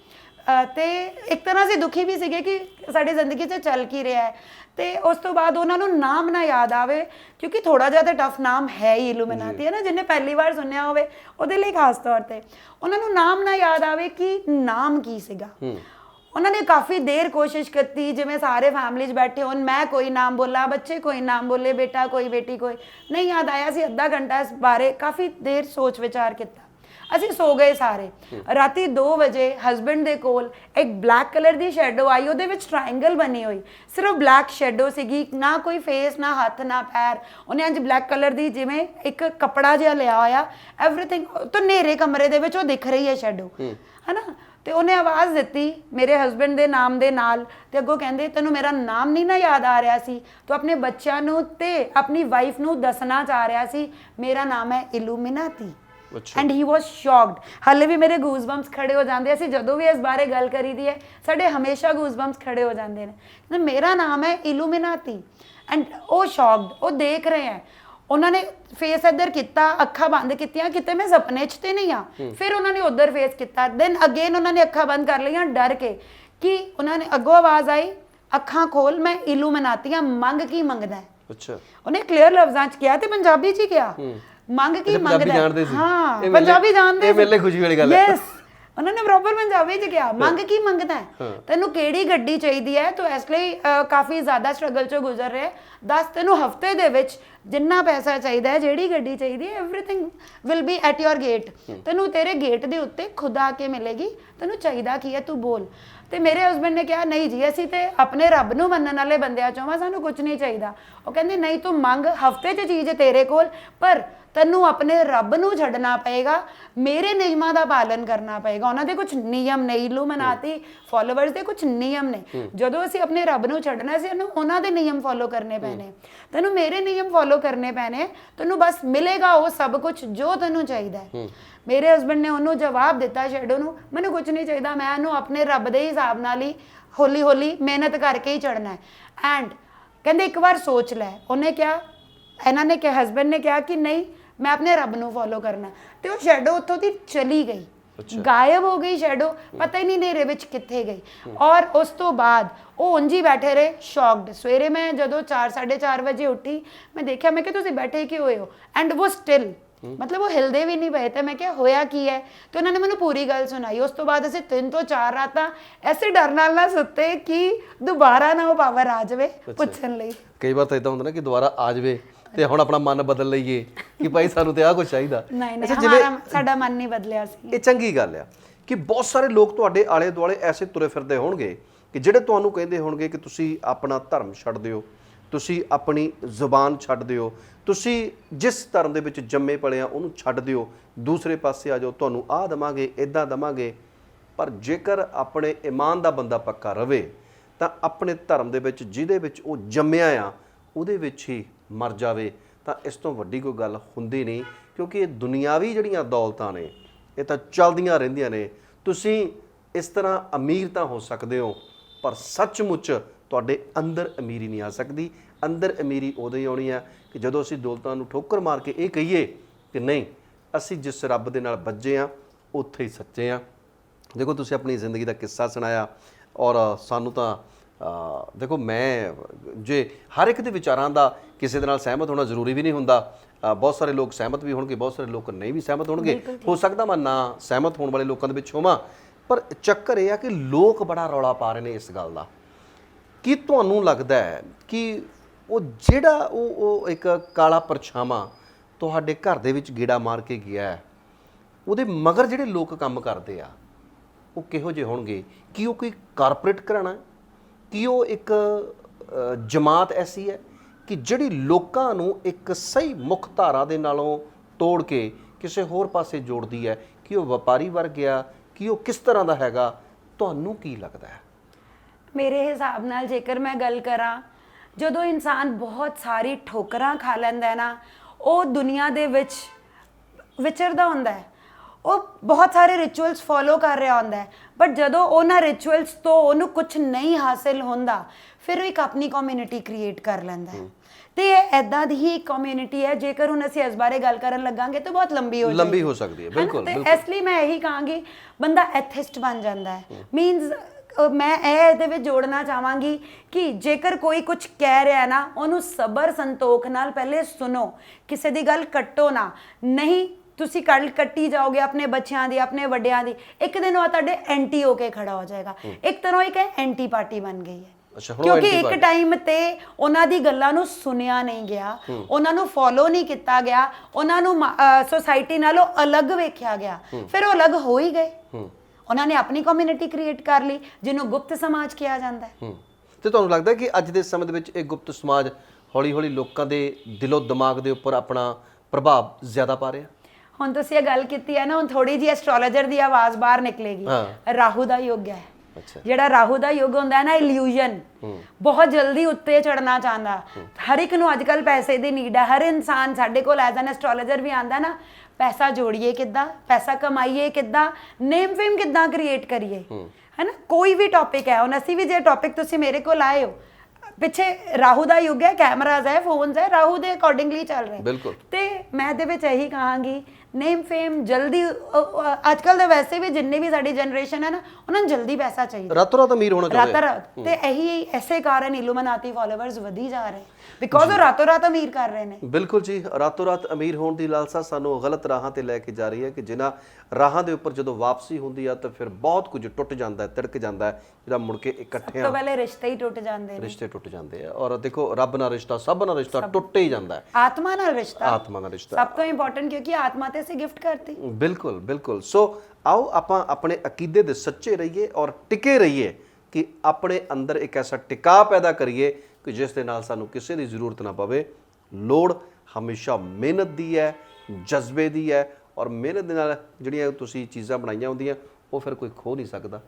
ਤੇ ਇੱਕ ਤਰ੍ਹਾਂ ਅਸੀਂ ਦੁਖੀ ਵੀ ਸੀਗੇ ਕਿ ਸਾਡੀ ਜ਼ਿੰਦਗੀ 'ਚ ਚੱਲ ਕੀ ਰਿਹਾ ਹੈ। ਤੇ ਉਸ ਤੋਂ ਬਾਅਦ ਉਹਨਾਂ ਨੂੰ ਨਾਮ ਨਾ ਯਾਦ ਆਵੇ ਕਿਉਂਕਿ ਥੋੜਾ ਜਿਹਾ ਤੇ ਟਫ ਨਾਮ ਹੈ ਹੀ ਇਲੂਮੀਨਾਤੀ ਹੈ ਨਾ? ਜਿਹਨੇ ਪਹਿਲੀ ਵਾਰ ਸੁਣਿਆ ਹੋਵੇ ਉਹਦੇ ਲਈ ਖਾਸ ਤੌਰ ਤੇ। ਉਹਨਾਂ ਨੂੰ ਨਾਮ ਨਾ ਯਾਦ ਆਵੇ ਕਿ ਨਾਮ ਕੀ ਸੀਗਾ। ਉਹਨਾਂ ਨੇ ਕਾਫੀ ਦੇਰ ਕੋਸ਼ਿਸ਼ ਕੀਤੀ ਜਿਵੇਂ ਸਾਰੇ ਫੈਮਿਲੀ 'ਚ ਬੈਠੇ ਹੋਣ ਮੈਂ ਕੋਈ ਨਾਮ ਬੋਲਾਂ ਬੱਚੇ ਕੋਈ ਨਾਮ ਬੋਲੇ ਬੇਟਾ ਕੋਈ ਬੇਟੀ ਕੋਈ। ਨਹੀਂ ਯਾਦ ਆਇਆ ਸੀ ਅੱਧਾ ਘੰਟਾ ਇਸ ਬਾਰੇ ਕਾਫੀ ਦੇਰ ਸੋਚ ਵਿਚਾਰ ਕੀਤਾ। ਅਸੀਂ ਸੋ ਗਏ ਸਾਰੇ। ਰਾਤੀ 2 ਵਜੇ ਹਸਬੰਡ ਦੇ ਕੋਲ ਇੱਕ ਬਲੈਕ ਕਲਰ ਦੀ ਸ਼ੈਡੋ ਆਈ ਉਹਦੇ ਵਿੱਚ ਟ੍ਰਾਇੰਗਲ ਬਣੀ ਹੋਈ। ਸਿਰਫ ਬਲੈਕ ਸ਼ੈਡੋ ਸੀਗੀ ਨਾ ਕੋਈ ਫੇਸ ਨਾ ਹੱਥ ਨਾ ਪੈਰ। ਉਹਨੇ ਅੱਜ ਬਲੈਕ ਕਲਰ ਦੀ ਜਿਵੇਂ ਇੱਕ ਕਪੜਾ ਜਿਹਾ ਲਿਆ ਹੋਇਆ ਐਵਰੀਥਿੰਗ ਤੋਂ ਨੇਰੇ ਕਮਰੇ ਦੇ ਵਿੱਚ ਉਹ ਦਿਖ ਰਹੀ ਹੈ ਸ਼ੈਡੋ ਹਨਾ? ਤੇ ਉਹਨੇ ਆਵਾਜ਼ ਦਿੱਤੀ ਮੇਰੇ ਹਸਬੰਡ ਦੇ ਨਾਮ ਦੇ ਨਾਲ ਤੇ ਅੱਗੋਂ ਕਹਿੰਦੇ ਤੈਨੂੰ ਮੇਰਾ ਨਾਮ ਨਹੀਂ ਨਾ ਯਾਦ ਆ ਰਿਹਾ ਸੀ। ਤੂੰ ਆਪਣੇ ਬੱਚਿਆਂ ਨੂੰ ਤੇ ਆਪਣੀ ਵਾਈਫ ਨੂੰ ਦੱਸਣਾ ਚਾਹ ਰਿਹਾ ਸੀ। ਮੇਰਾ ਨਾਮ ਹੈ ਇਲੂਮੀਨਾਤੀ ਐਂਡ ਹੀ ਵਾਸ ਸ਼ੌਕਡ ਹਾਲੇ ਵੀ ਮੇਰੇ ਗੂਜ਼ਬੰਪਸ ਖੜੇ ਹੋ ਜਾਂਦੇ। ਅਸੀਂ ਜਦੋਂ ਵੀ ਇਸ ਬਾਰੇ ਗੱਲ ਕਰੀਦੀ ਹੈ ਸਾਡੇ ਹਮੇਸ਼ਾ ਗੂਜ਼ਬੰਪਸ ਖੜੇ ਹੋ ਜਾਂਦੇ ਨੇ। ਤੇ ਮੇਰਾ ਨਾਮ ਹੈ ਇਲੂਮੀਨਾਤੀ ਐਂਡ ਉਹ ਸ਼ੌਕਡ ਉਹ ਦੇਖ ਰਹੇ ਹੈ। ਉਹਨਾਂ ਨੇ ਫੇਸ ਇੱਧਰ ਕੀਤਾ ਅੱਖਾਂ ਬੰਦ ਕੀਤੀਆਂ। ਕਿਤੇ ਮੈਂ ਸੁਪਨੇ 'ਚ ਤੇ ਨਹੀਂ ਆ। ਫਿਰ ਉਹਨਾਂ ਨੇ ਉਧਰ ਫੇਸ ਕੀਤਾ। ਦੈਨ ਅਗੇਨ ਉਹਨਾਂ ਨੇ ਅੱਖਾਂ ਬੰਦ ਕਰ ਲਈਆਂ ਡਰ ਕੇ। ਕਿ ਉਹਨਾਂ ਨੇ ਅੱਗੋਂ ਆਵਾਜ਼ ਆਈ ਅੱਖਾਂ ਖੋਲ ਮੈਂ ਇਲੂਮੀਨਾਤੀ ਆ। ਮੰਗ ਕੀ ਮੰਗਦਾ ਅੱਛਾ। ਉਹਨੇ ਕਲੀਅਰ ਲਫ਼ਜ਼ਾਂ 'ਚ ਕਿਹਾ ਤੇ ਪੰਜਾਬੀ 'ਚ ਹੀ ਕਿਹਾ। ਮੰਗ ਕੀ ਅੱਛਾ, ਪੰਜਾਬੀ ਮੰਗਦਾ ਹੈ? ਜਾਣਦੇ ਸੀ। ਹਾਂ ਇਹ ਮੇਲੇ- ਪੰਜਾਬੀ ਜਾਣਦੇ ਇਹ ਮੇਲੇ ਖੁਸ਼ੀ ਵਾਲੀ ਗੱਲ ਹੈ। ਯੈਸ ਉਹਨਾਂ ਨੇ ਪ੍ਰੋਪਰ ਪੰਜਾਬੀ 'ਚ ਕਿਹਾ ਮੰਗ ਕੀ ਮੰਗਦਾ ਹੈ ਤੈਨੂੰ ਕਿਹੜੀ ਗੱਡੀ ਚਾਹੀਦੀ ਹੈ ਤੂੰ ਇਸ ਲਈ ਅ, ਕਾਫੀ ਜ਼ਿਆਦਾ ਸਟਰਗਲ 'ਚੋਂ ਗੁਜ਼ਰ ਰਿਹਾ ਹੈ। ਦੱਸ ਤੈਨੂੰ ਹਫਤੇ ਦੇ ਵਿੱਚ ਜਿੰਨਾ ਪੈਸਾ ਚਾਹੀਦਾ ਹੈ ਜਿਹੜੀ ਗੱਡੀ ਚਾਹੀਦੀ ਹੈ everything will be at your gate ਤੈਨੂੰ ਤੇਰੇ ਗੇਟ ਦੇ ਉੱਤੇ ਖੁਦ ਆ ਕੇ ਮਿਲੇਗੀ ਤੈਨੂੰ ਚਾਹੀਦਾ ਕੀ ਹੈ ਤੂੰ ਬੋਲ ਤੇ ਮੇਰੇ ਹਸਬੰਡ ਨੇ ਕਿਹਾ ਨਹੀਂ ਜੀ ਅਸੀਂ ਤੇ ਆਪਣੇ ਰੱਬ ਨੂੰ ਮੰਨਣ ਵਾਲੇ ਬੰਦਿਆਂ ਚੋਂ ਵਾ ਸਾਨੂੰ ਕੁਝ ਨਹੀਂ ਚਾਹੀਦਾ। ਉਹ ਕਹਿੰਦੇ ਨਹੀਂ ਤੂੰ ਮੰਗ ਹਫ਼ਤੇ 'ਚ ਚੀਜ਼ ਤੇਰੇ ਕੋਲ ਪਰ ਤੈਨੂੰ ਆਪਣੇ ਰੱਬ ਨੂੰ ਛੱਡਣਾ ਪਏਗਾ ਮੇਰੇ ਨਿਯਮਾਂ ਦਾ ਪਾਲਨ ਕਰਨਾ ਪਏਗਾ। ਉਹਨਾਂ ਦੇ ਕੁਝ ਨਿਯਮ ਨੇ ਇਲੂਮਨਾਤੀ ਫਾਲੋਅਰਸ ਦੇ ਕੁਝ ਨਿਯਮ ਨੇ। ਜਦੋਂ ਅਸੀਂ ਆਪਣੇ ਰੱਬ ਨੂੰ ਛੱਡਣਾ ਸੀ ਉਹਨੂੰ ਉਹਨਾਂ ਦੇ ਨਿਯਮ ਫੋਲੋ ਕਰਨੇ ਪੈਣੇ। ਤੈਨੂੰ ਮੇਰੇ ਨਿਯਮ ਫੋਲੋ ਕਰਨੇ ਪੈਣੇ ਤੈਨੂੰ ਬਸ ਮਿਲੇਗਾ ਉਹ ਸਭ ਕੁਝ ਜੋ ਤੈਨੂੰ ਚਾਹੀਦਾ ਹੈ। ਮੇਰੇ ਹਸਬੰਡ ਨੇ ਉਹਨੂੰ ਜਵਾਬ ਦਿੱਤਾ ਸ਼ੈਡੋ ਨੂੰ ਮੈਨੂੰ ਕੁਝ ਨਹੀਂ ਚਾਹੀਦਾ ਮੈਂ ਇਹਨੂੰ ਆਪਣੇ ਰੱਬ ਦੇ ਹਿਸਾਬ ਨਾਲ ਹੀ ਹੌਲੀ ਹੌਲੀ ਮਿਹਨਤ ਕਰਕੇ ਹੀ ਚੜਨਾ ਹੈ। ਐਂਡ ਕਹਿੰਦੇ ਇੱਕ ਵਾਰ ਸੋਚ ਲੈ ਉਹਨੇ ਕਿਹਾ ਇਹਨਾਂ ਨੇ ਕਿਹਾ ਹਸਬੰਡ ਨੇ ਕਿਹਾ ਕਿ ਨਹੀਂ ਮੈਂ ਆਪਣੇ ਰੱਬ ਨੂੰ ਫੋਲੋ ਕਰਨਾ ਤੇ ਉਹ ਸ਼ੈਡੋ ਉੱਥੋਂ ਦੀ ਚਲੀ ਗਈ। ਗਾਇਬ ਹੋ ਗਈ ਸ਼ੈਡੋ ਪਤਾ ਹੀ ਨਹੀਂ ਨੇਰੇ ਵਿੱਚ ਕਿੱਥੇ ਗਈ। ਔਰ ਉਸ ਤੋਂ ਬਾਅਦ ਉਹ ਉਂਝ ਬੈਠੇ ਰਹੇ ਸ਼ੌਕਡ ਸਵੇਰੇ ਮੈਂ ਜਦੋਂ 4 4:30 ਵਜੇ ਉੱਠੀ ਮੈਂ ਦੇਖਿਆ ਮੈਂ ਕਿ ਤੁਸੀਂ ਬੈਠੇ ਕੀ ਹੋਏ ਹੋ? ਐਂਡ ਉਹ ਸਟਿਲ ਮਤਲਬ ਉਹ ਹਿਲਦੇ ਵੀ ਨਹੀਂ ਪਏ ਤੇ ਮੈਂ ਕਿਹਾ ਹੋਇਆ ਕੀ ਹੈ? ਤੇ ਉਹਨਾਂ ਨੇ ਮੈਨੂੰ ਪੂਰੀ ਗੱਲ ਸੁਣਾਈ। ਉਸ ਤੋਂ ਬਾਅਦ ਅਸੀਂ ਤਿੰਨ ਤੋਂ ਚਾਰ ਰਾਤਾਂ ਐਸੇ ਡਰ ਨਾਲ ਨਾ ਸੁੱਤੇ ਕਿ ਦੁਬਾਰਾ ਨਾ ਉਹ ਪਾਵਰ ਆ ਜਾਵੇ ਪੁੱਛਣ ਲਈ। ਕਈ ਵਾਰ ਤਾਂ ਇਦਾਂ ਹੁੰਦਾ ਨਾ ਕਿ ਦੁਬਾਰਾ ਆ ਜਾਵੇ ਤੇ ਹੁਣ ਆਪਣਾ ਮਨ ਬਦਲ ਲਈਏ ਕਿ ਭਾਈ ਸਾਨੂੰ ਤੇ ਆਹ ਕੁਝ ਚਾਹੀਦਾ। ਨਹੀਂ ਨਹੀਂ ਹਮਾਰਾ ਸਾਡਾ ਮਨ ਨਹੀਂ ਬਦਲਿਆ ਸੀ। ਇਹ ਚੰਗੀ ਗੱਲ ਆ ਕਿ ਬਹੁਤ ਸਾਰੇ ਲੋਕ ਤੁਹਾਡੇ ਆਲੇ ਦੁਆਲੇ ਐਸੇ ਤੁਰੇ ਫਿਰਦੇ ਹੋਣਗੇ ਕਿ ਜਿਹੜੇ ਤੁਹਾਨੂੰ ਕਹਿੰਦੇ ਹੋਣਗੇ ਕਿ ਤੁਸੀਂ ਆਪਣਾ ਧਰਮ ਛੱਡ ਦਿਓ ਤੁਸੀਂ ਆਪਣੀ ਜ਼ੁਬਾਨ ਛੱਡ ਦਿਓ। ਤੁਸੀਂ ਜਿਸ ਧਰਮ ਦੇ ਵਿੱਚ ਜੰਮੇ ਪਲੇ ਆ, ਉਹਨੂੰ ਛੱਡ ਦਿਓ। ਦੂਸਰੇ ਪਾਸੇ ਆ ਜਾਓ, ਤੁਹਾਨੂੰ ਆਹ ਦਵਾਂਗੇ ਇਦਾਂ ਦਵਾਂਗੇ। ਪਰ ਜੇਕਰ ਆਪਣੇ ਈਮਾਨ ਦਾ ਬੰਦਾ ਪੱਕਾ ਰਵੇ, ਤਾਂ ਆਪਣੇ ਧਰਮ ਦੇ ਵਿੱਚ ਜਿਹਦੇ ਵਿੱਚ ਉਹ ਜੰਮਿਆ ਆ, ਉਹਦੇ ਵਿੱਚ ਹੀ ਮਰ ਜਾਵੇ। ਤਾਂ ਇਸ ਤੋਂ ਵੱਡੀ ਕੋਈ ਗੱਲ ਹੁੰਦੀ ਨਹੀਂ, ਕਿਉਂਕਿ ਇਹ ਦੁਨਿਆਵੀ ਜਿਹੜੀਆਂ ਦੌਲਤਾਂ ਨੇ, ਇਹ ਤਾਂ ਚੱਲਦੀਆਂ ਰਹਿੰਦੀਆਂ ਨੇ। ਤੁਸੀਂ ਇਸ ਤਰ੍ਹਾਂ ਅਮੀਰ ਤਾਂ ਹੋ ਸਕਦੇ ਹੋ, ਪਰ ਸੱਚਮੁੱਚ ਤੁਹਾਡੇ ਅੰਦਰ ਅਮੀਰੀ ਨਹੀਂ ਆ ਸਕਦੀ ਅੰਦਰ ਅਮੀਰੀ ਉਦੋਂ ਹੀ ਆਉਣੀ ਆ ਕਿ ਜਦੋਂ ਅਸੀਂ ਦੌਲਤਾਂ ਨੂੰ ਠੋਕਰ ਮਾਰ ਕੇ ਇਹ ਕਹੀਏ ਕਿ ਨਹੀਂ ਅਸੀਂ ਜਿਸ ਰੱਬ ਦੇ ਨਾਲ ਬੱਜੇ ਆ ਉੱਥੇ ਹੀ ਸੱਚੇ ਆ। ਦੇਖੋ ਤੁਸੀਂ ਆਪਣੀ ਜ਼ਿੰਦਗੀ ਦਾ ਕਿੱਸਾ ਸੁਣਾਇਆ ਔਰ ਸਾਨੂੰ ਤਾਂ ਦੇਖੋ ਮੈਂ ਜੇ ਹਰ ਇੱਕ ਦੇ ਵਿਚਾਰਾਂ ਦਾ ਕਿਸੇ ਦੇ ਨਾਲ ਸਹਿਮਤ ਹੋਣਾ ਜ਼ਰੂਰੀ ਵੀ ਨਹੀਂ ਹੁੰਦਾ ਬਹੁਤ ਸਾਰੇ ਲੋਕ ਸਹਿਮਤ ਵੀ ਹੋਣਗੇ ਬਹੁਤ ਸਾਰੇ ਲੋਕ ਨਹੀਂ ਵੀ ਸਹਿਮਤ ਹੋਣਗੇ। ਹੋ ਸਕਦਾ ਮੈਂ ਨਾ ਸਹਿਮਤ ਹੋਣ ਵਾਲੇ ਲੋਕਾਂ ਦੇ ਵਿੱਚ ਹੋਵਾਂ ਪਰ ਚੱਕਰ ਇਹ ਆ ਕਿ ਲੋਕ ਬੜਾ ਰੌਲਾ ਪਾ ਰਹੇ ਨੇ ਇਸ ਗੱਲ ਦਾ। ਕੀ ਤੁਹਾਨੂੰ ਲੱਗਦਾ ਹੈ ਕਿ ਉਹ ਜਿਹੜਾ ਉਹ ਉਹ ਇੱਕ ਕਾਲਾ ਪਰਛਾਵਾਂ ਤੁਹਾਡੇ ਘਰ ਦੇ ਵਿੱਚ ਗੇੜਾ ਮਾਰ ਕੇ ਗਿਆ ਹੈ, ਉਹਦੇ ਮਗਰ ਜਿਹੜੇ ਲੋਕ ਕੰਮ ਕਰਦੇ ਆ, ਉਹ ਕਿਹੋ ਜਿਹੇ ਹੋਣਗੇ? ਕੀ ਉਹ ਕੋਈ ਕਾਰਪੋਰੇਟ ਘਰਾਣਾ ਕੀ ਉਹ ਇੱਕ ਜਮਾਤ ਐਸੀ ਹੈ ਕਿ ਜਿਹੜੀ ਲੋਕਾਂ ਨੂੰ ਇੱਕ ਸਹੀ ਮੁੱਖ ਧਾਰਾ ਦੇ ਨਾਲੋਂ ਤੋੜ ਕੇ ਕਿਸੇ ਹੋਰ ਪਾਸੇ ਜੋੜਦੀ ਹੈ? ਕਿ ਉਹ ਵਪਾਰੀ ਵਰਗ ਆ? ਕਿ ਉਹ ਕਿਸ ਤਰ੍ਹਾਂ ਦਾ ਹੈਗਾ? ਤੁਹਾਨੂੰ ਕੀ ਲੱਗਦਾ ਹੈ? ਮੇਰੇ ਹਿਸਾਬ ਨਾਲ ਜੇਕਰ ਮੈਂ ਗੱਲ ਕਰਾਂ ਜਦੋਂ ਇਨਸਾਨ ਬਹੁਤ ਸਾਰੀ ਠੋਕਰਾਂ ਖਾ ਲੈਂਦਾ ਹੈ ਨਾ ਉਹ ਦੁਨੀਆ ਦੇ ਵਿੱਚ ਵਿਚਰਦਾ ਹੁੰਦਾ ਹੈ। ਉਹ ਬਹੁਤ ਸਾਰੇ ਰਿਚੁਅਲਸ ਫੋਲੋ ਕਰ ਰਿਹਾ ਹੁੰਦਾ ਹੈ। ਬਟ ਜਦੋਂ ਉਹਨਾਂ ਰਿਚੁਅਲਸ ਤੋਂ ਉਹਨੂੰ ਕੁਝ ਨਹੀਂ ਹਾਸਿਲ ਹੁੰਦਾ ਫਿਰ ਉਹ ਇੱਕ ਆਪਣੀ ਕਮਿਊਨਿਟੀ ਕ੍ਰੀਏਟ ਕਰ ਲੈਂਦਾ ਹੈ। ਤੇ ਇਹ ਐਦਾਂ ਦੀ ਹੀ ਕਮਿਊਨਿਟੀ ਹੈ ਜੇਕਰ ਹੁਣ ਅਸੀਂ ਇਸ ਬਾਰੇ ਗੱਲ ਕਰਨ ਲੱਗਾਂਗੇ ਤਾਂ ਬਹੁਤ ਲੰਬੀ ਹੋ ਜਾਏਗੀ ਲੰਬੀ ਹੋ ਸਕਦੀ ਹੈ, ਨਾ? ਬਿਲਕੁਲ, ਤੇ ਬਿਲਕੁਲ। ਇਸ ਲਈ ਮੈਂ ਇਹੀ ਕਹਾਂਗੀ ਬੰਦਾ ਐਥਿਸਟ ਬਣ ਜਾਂਦਾ ਹੈ। ਮੀਨਸ ਮੈਂ ਇਹ ਇਹਦੇ ਵਿੱਚ ਜੋੜਨਾ ਚਾਹਾਂਗੀ ਕਿ ਜੇਕਰ ਕੋਈ ਕੁਝ ਕਹਿ ਰਿਹਾ ਹੈ ਨਾ ਉਹਨੂੰ ਸਬਰ ਸੰਤੋਖ ਨਾਲ ਪਹਿਲੇ ਸੁਣੋ ਕਿਸੇ ਦੀ ਗੱਲ ਕੱਟੋ ਨਾ। ਨਹੀਂ ਤੁਸੀਂ ਕੱਲ ਕੱਟੀ ਜਾਓਗੇ ਆਪਣੇ ਬੱਚਿਆਂ ਦੀ ਆਪਣੇ ਵੱਡਿਆਂ ਦੀ ਇੱਕ ਦਿਨ ਉਹ ਤੁਹਾਡੇ ਐਂਟੀ ਹੋ ਕੇ ਖੜਾ ਹੋ ਜਾਏਗਾ। ਇੱਕ ਤਰ੍ਹਾਂ ਇੱਕ ਐਂਟੀ ਪਾਰਟੀ ਬਣ ਗਈ ਹੈ। ਕਿਉਂਕਿ ਇੱਕ ਟਾਈਮ ਤੇ ਉਹਨਾਂ ਦੀ ਗੱਲਾਂ ਨੂੰ ਸੁਣਿਆ ਨਹੀਂ ਗਿਆ ਉਹਨਾਂ ਨੂੰ ਫੋਲੋ ਨਹੀਂ ਕੀਤਾ ਗਿਆ ਉਹਨਾਂ ਨੂੰ ਸੋਸਾਇਟੀ ਨਾਲੋਂ ਅਲੱਗ ਵੇਖਿਆ ਗਿਆ। ਫਿਰ ਉਹ ਅਲੱਗ ਹੋ ਹੀ ਗਏ। ਉਹਨਾਂ ਨੇ ਆਪਣੀ ਕਮਿਊਨਿਟੀ ਕ੍ਰੀਏਟ ਕਰ ਲਈ ਜਿਹਨੂੰ ਗੁਪਤ ਸਮਾਜ ਕਿਹਾ ਜਾਂਦਾ ਹੈ। ਹੂੰ। ਤੇ ਤੁਹਾਨੂੰ ਲੱਗਦਾ ਕਿ ਅੱਜ ਦੇ ਸਮੇਂ ਦੇ ਵਿੱਚ ਇਹ ਗੁਪਤ ਸਮਾਜ ਹੌਲੀ-ਹੌਲੀ ਲੋਕਾਂ ਦੇ ਦਿਲੋਂ ਦਿਮਾਗ ਦੇ ਉੱਪਰ ਆਪਣਾ ਪ੍ਰਭਾਵ ਜ਼ਿਆਦਾ ਪਾ ਰਿਹਾ? ਹੁਣ ਤੁਸੀਂ ਇਹ ਗੱਲ ਕੀਤੀ ਹੈ ਨਾ ਹੁਣ ਥੋੜੀ ਜਿਹੀ ਐਸਟ੍ਰੋਲੋਜਰ ਦੀ ਆਵਾਜ਼ ਬਾਹਰ ਨਿਕਲੇਗੀ। ਰਾਹੂ ਦਾ ਯੁੱਗ ਹੈ। ਜਿਹੜਾ ਰਾਹੂ ਦਾ ਯੁੱਗ ਹੁੰਦਾ ਹੈ ਨਾ ਇਲੂਜਨ ਬਹੁਤ ਜਲਦੀ ਉੱਤੇ ਚੜਨਾ ਚਾਹੁੰਦਾ। ਹਰ ਇੱਕ ਨੂੰ ਅੱਜਕੱਲ ਪੈਸੇ ਦੀ ਨੀਡ ਹੈ। ਹਰ ਇਨਸਾਨ ਸਾਡੇ ਕੋਲ ਐਜ਼ ਐਨ ਐਸਟ੍ਰੋਲੋਜਰ ਵੀ ਆਂਦਾ ਨਾ ਪੈਸਾ ਜੋੜੀਏ ਕਿੱਦਾਂ ਪੈਸਾ ਕਮਾਈਏ ਕਿੱਦਾਂ ਨੇਮ ਫੇਮ ਕਿੱਦਾਂ ਕ੍ਰੀਏਟ ਕਰੀਏ? ਹੈਨਾ? ਕੋਈ ਵੀ ਟੌਪਿਕ ਹੈ ਹੁਣ ਅਸੀਂ ਵੀ ਜੇ ਟੌਪਿਕ ਤੁਸੀਂ ਮੇਰੇ ਕੋਲ ਆਏ ਹੋ ਪਿੱਛੇ ਰਾਹੂ ਦਾ ਯੁੱਗ ਹੈ ਕੈਮਰਾਜ਼ ਹੈ ਫੋਨਸ ਹੈ ਰਾਹੂ ਦੇ ਅਕੋਰਡਿੰਗਲੀ ਚੱਲ ਰਹੇ। ਬਿਲਕੁਲ। ਤੇ ਮੈਂ ਇਹਦੇ ਵਿੱਚ ਇਹੀ ਕਹਾਂਗੀ ਨੇਮ ਫੇਮ ਜਲਦੀ ਅੱਜ ਕੱਲ ਦੇ ਵੈਸੇ ਵੀ ਜਿੰਨੇ ਵੀ ਸਾਡੀ ਜਨਰੇਸ਼ਨ ਹੈ ਨਾ ਉਹਨਾਂ ਨੂੰ ਜਲਦੀ ਪੈਸਾ ਚਾਹੀਦਾ। ਰਾਤੋਂ ਰਾਤ ਅਮੀਰ ਹੋਣਾ ਚਾਹੁੰਦੇ ਰਾਤੋਂ ਆ। ਰਾਤ ਤੇ ਇਹੀ ਐਸੇ ਕਾਰਨ ਇਲੂਮਨਾਤੀ ਫਾਲੋਅਰਸ ਵਧੀ ਜਾ ਰਹੇ। ਬਿਕੋਜ਼ ਉਹ ਰਾਤੋਂ ਰਾਤ ਅਮੀਰ ਕਰ ਰਹੇ ਨੇ। ਬਿਲਕੁਲ ਜੀ ਰਾਤੋਂ ਰਾਤ ਅਮੀਰ ਹੋਣ ਦੀ ਲਾਲਸਾ ਸਾਨੂੰ ਗਲਤ ਰਾਹਾਂ ਤੇ ਲੈ ਕੇ ਜਾ ਰਹੀ ਹੈ ਕਿ ਜਿਨ੍ਹਾਂ ਰਾਹਾਂ ਦੇ ਉੱਪਰ ਜਦੋਂ ਵਾਪਸੀ ਹੁੰਦੀ ਆ ਤਾਂ ਫਿਰ ਬਹੁਤ ਕੁਝ ਟੁੱਟ ਜਾਂਦਾ ਹੈ ਤਿੜਕ ਜਾਂਦਾ ਹੈ ਜਿਹੜਾ ਮੁੜ ਕੇ ਇਕੱਠਿਆਂ ਤੋਂ ਪਹਿਲੇ ਰਿਸ਼ਤੇ ਹੀ ਟੁੱਟ ਜਾਂਦੇ ਨੇ। ਰਿਸ਼ਤੇ ਟੁੱਟ ਜਾਂਦੇ ਆ। ਔਰ ਦੇਖੋ ਰੱਬ ਨਾਲ ਰਿਸ਼ਤਾ ਸਭ ਨਾਲ ਰਿਸ਼ਤਾ ਟੁੱਟ ਹੀ ਜਾਂਦਾ ਹੈ। ਆਤਮਾ ਨਾਲ ਰਿਸ਼ਤਾ। ਆਤਮਾ ਨਾਲ ਰਿਸ਼ਤਾ। ਸਭ ਤੋਂ ਇੰਪੋਰਟੈਂਟ ਕਿਉਂਕਿ ਆਤਮਾ ਤੇ ਅਸੀਂ ਗਿਫਟ ਕਰਤੀ। ਬਿਲਕੁਲ ਬਿਲਕੁਲ। ਸੋ ਆਓ ਆਪਾਂ ਆਪਣੇ ਅਕੀਦੇ ਦੇ ਸੱਚੇ ਰਹੀਏ ਔਰ ਟਿਕੇ ਰਹੀਏ ਕਿ ਆਪਣੇ ਅੰਦਰ ਇੱਕ ਐਸਾ ਟਿਕਾ ਪੈਦਾ ਕਰੀਏ ਕਿ ਜਿਸ ਦੇ ਨਾਲ ਸਾਨੂੰ ਕਿਸੇ ਦੀ ਜ਼ਰੂਰਤ ਨਾ ਪਵੇ। ਲੋੜ ਹਮੇਸ਼ਾ ਮਿਹਨਤ ਦੀ ਹੈ, ਜਜ਼ਬੇ ਦੀ ਹੈ ਔਰ ਮਿਹਨਤ ਦੇ ਨਾਲ ਜਿਹੜੀਆਂ ਤੁਸੀਂ ਚੀਜ਼ਾਂ ਬਣਾਈਆਂ ਹੁੰਦੀਆਂ, ਉਹ ਫਿਰ ਕੋਈ ਖੋ ਨਹੀਂ ਸਕਦਾ।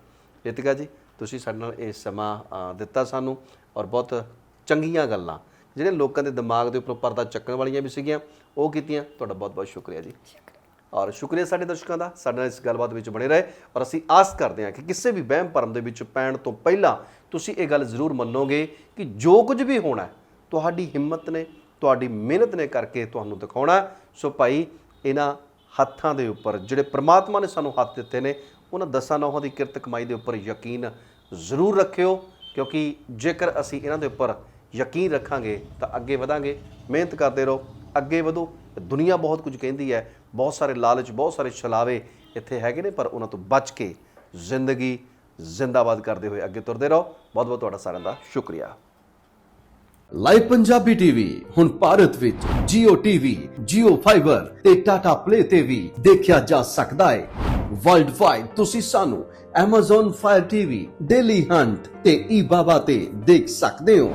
ਰਿਤਿਕਾ ਜੀ, ਤੁਸੀਂ ਸਾਡੇ ਨਾਲ ਇਹ ਸਮਾਂ ਦਿੱਤਾ ਸਾਨੂੰ ਔਰ ਬਹੁਤ ਚੰਗੀਆਂ ਗੱਲਾਂ। ਜਿਹੜੇ ਲੋਕਾਂ ਦੇ ਦਿਮਾਗ ਦੇ ਉੱਪਰ ਪਰਦਾ ਚੱਕਣ ਵਾਲੀਆਂ ਵੀ ਸੀਗੀਆਂ ਉਹ ਕੀਤੀਆਂ। ਤੁਹਾਡਾ ਬਹੁਤ ਬਹੁਤ ਸ਼ੁਕਰੀਆ ਜੀ। ਔਰ ਸ਼ੁਕਰੀਆ ਸਾਡੇ ਦਰਸ਼ਕਾਂ ਦਾ। ਸਾਡੇ ਨਾਲ ਇਸ ਗੱਲਬਾਤ ਵਿੱਚ ਬਣੇ ਰਹੇ। ਔਰ ਅਸੀਂ ਆਸ ਕਰਦੇ ਹਾਂ ਕਿ ਕਿਸੇ ਵੀ ਵਹਿਮ ਭਰਮ ਦੇ ਵਿੱਚ ਪੈਣ ਤੋਂ ਪਹਿਲਾਂ ਤੁਸੀਂ ਇਹ ਗੱਲ ਜ਼ਰੂਰ ਮੰਨੋਗੇ ਕਿ ਜੋ ਕੁਝ ਵੀ ਹੋਣਾ ਤੁਹਾਡੀ ਹਿੰਮਤ ਨੇ ਤੁਹਾਡੀ ਮਿਹਨਤ ਨੇ ਕਰਕੇ ਤੁਹਾਨੂੰ ਦਿਖਾਉਣਾ। ਸੋ ਭਾਈ ਇਹਨਾਂ ਹੱਥਾਂ ਦੇ ਉੱਪਰ ਜਿਹੜੇ ਪ੍ਰਮਾਤਮਾ ਨੇ ਸਾਨੂੰ ਹੱਥ ਦਿੱਤੇ ਨੇ ਉਹਨਾਂ ਦਸਾਂ ਨੌਹਾਂ ਦੀ ਕਿਰਤ ਕਮਾਈ ਦੇ ਉੱਪਰ ਯਕੀਨ ਜ਼ਰੂਰ ਰੱਖਿਓ। ਕਿਉਂਕਿ ਜੇਕਰ ਅਸੀਂ ਇਹਨਾਂ ਦੇ ਉੱਪਰ ਯਕੀਨ ਰੱਖਾਂਗੇ ਤਾਂ ਅੱਗੇ ਵਧਾਂਗੇ। ਮਿਹਨਤ ਕਰਦੇ ਰਹੋ ਅੱਗੇ ਵਧੋ। ਦੁਨੀਆ ਬਹੁਤ ਕੁਝ ਕਹਿੰਦੀ ਹੈ ਬਹੁਤ ਸਾਰੇ ਲਾਲਚ ਬਹੁਤ ਸਾਰੇ ਛਲਾਵੇ ਇੱਥੇ ਹੈਗੇ ਨੇ ਪਰ ਉਹਨਾਂ ਤੋਂ ਬਚ ਕੇ ਜ਼ਿੰਦਗੀ ਜ਼ਿੰਦਾਬਾਦ ਕਰਦੇ ਹੋਏ ਅੱਗੇ ਤੁਰਦੇ ਰਹੋ। ਬਹੁਤ ਬਹੁਤ ਤੁਹਾਡਾ ਸਾਰਿਆਂ ਦਾ ਸ਼ੁਕਰੀਆ। ਲਾਈਵ ਪੰਜਾਬੀ ਟੀਵੀ ਹੁਣ ਭਾਰਤ ਵਿੱਚ Jio TV, Jio Fiber ਤੇ Tata Play ਤੇ ਵੀ ਦੇਖਿਆ ਜਾ ਸਕਦਾ ਹੈ। ਵਰਲਡ ਵਾਈਡ ਤੁਸੀਂ ਸਾਨੂੰ Amazon Fire TV, Daily Hunt ਤੇ eBaba ਤੇ ਦੇਖ ਸਕਦੇ ਹੋ।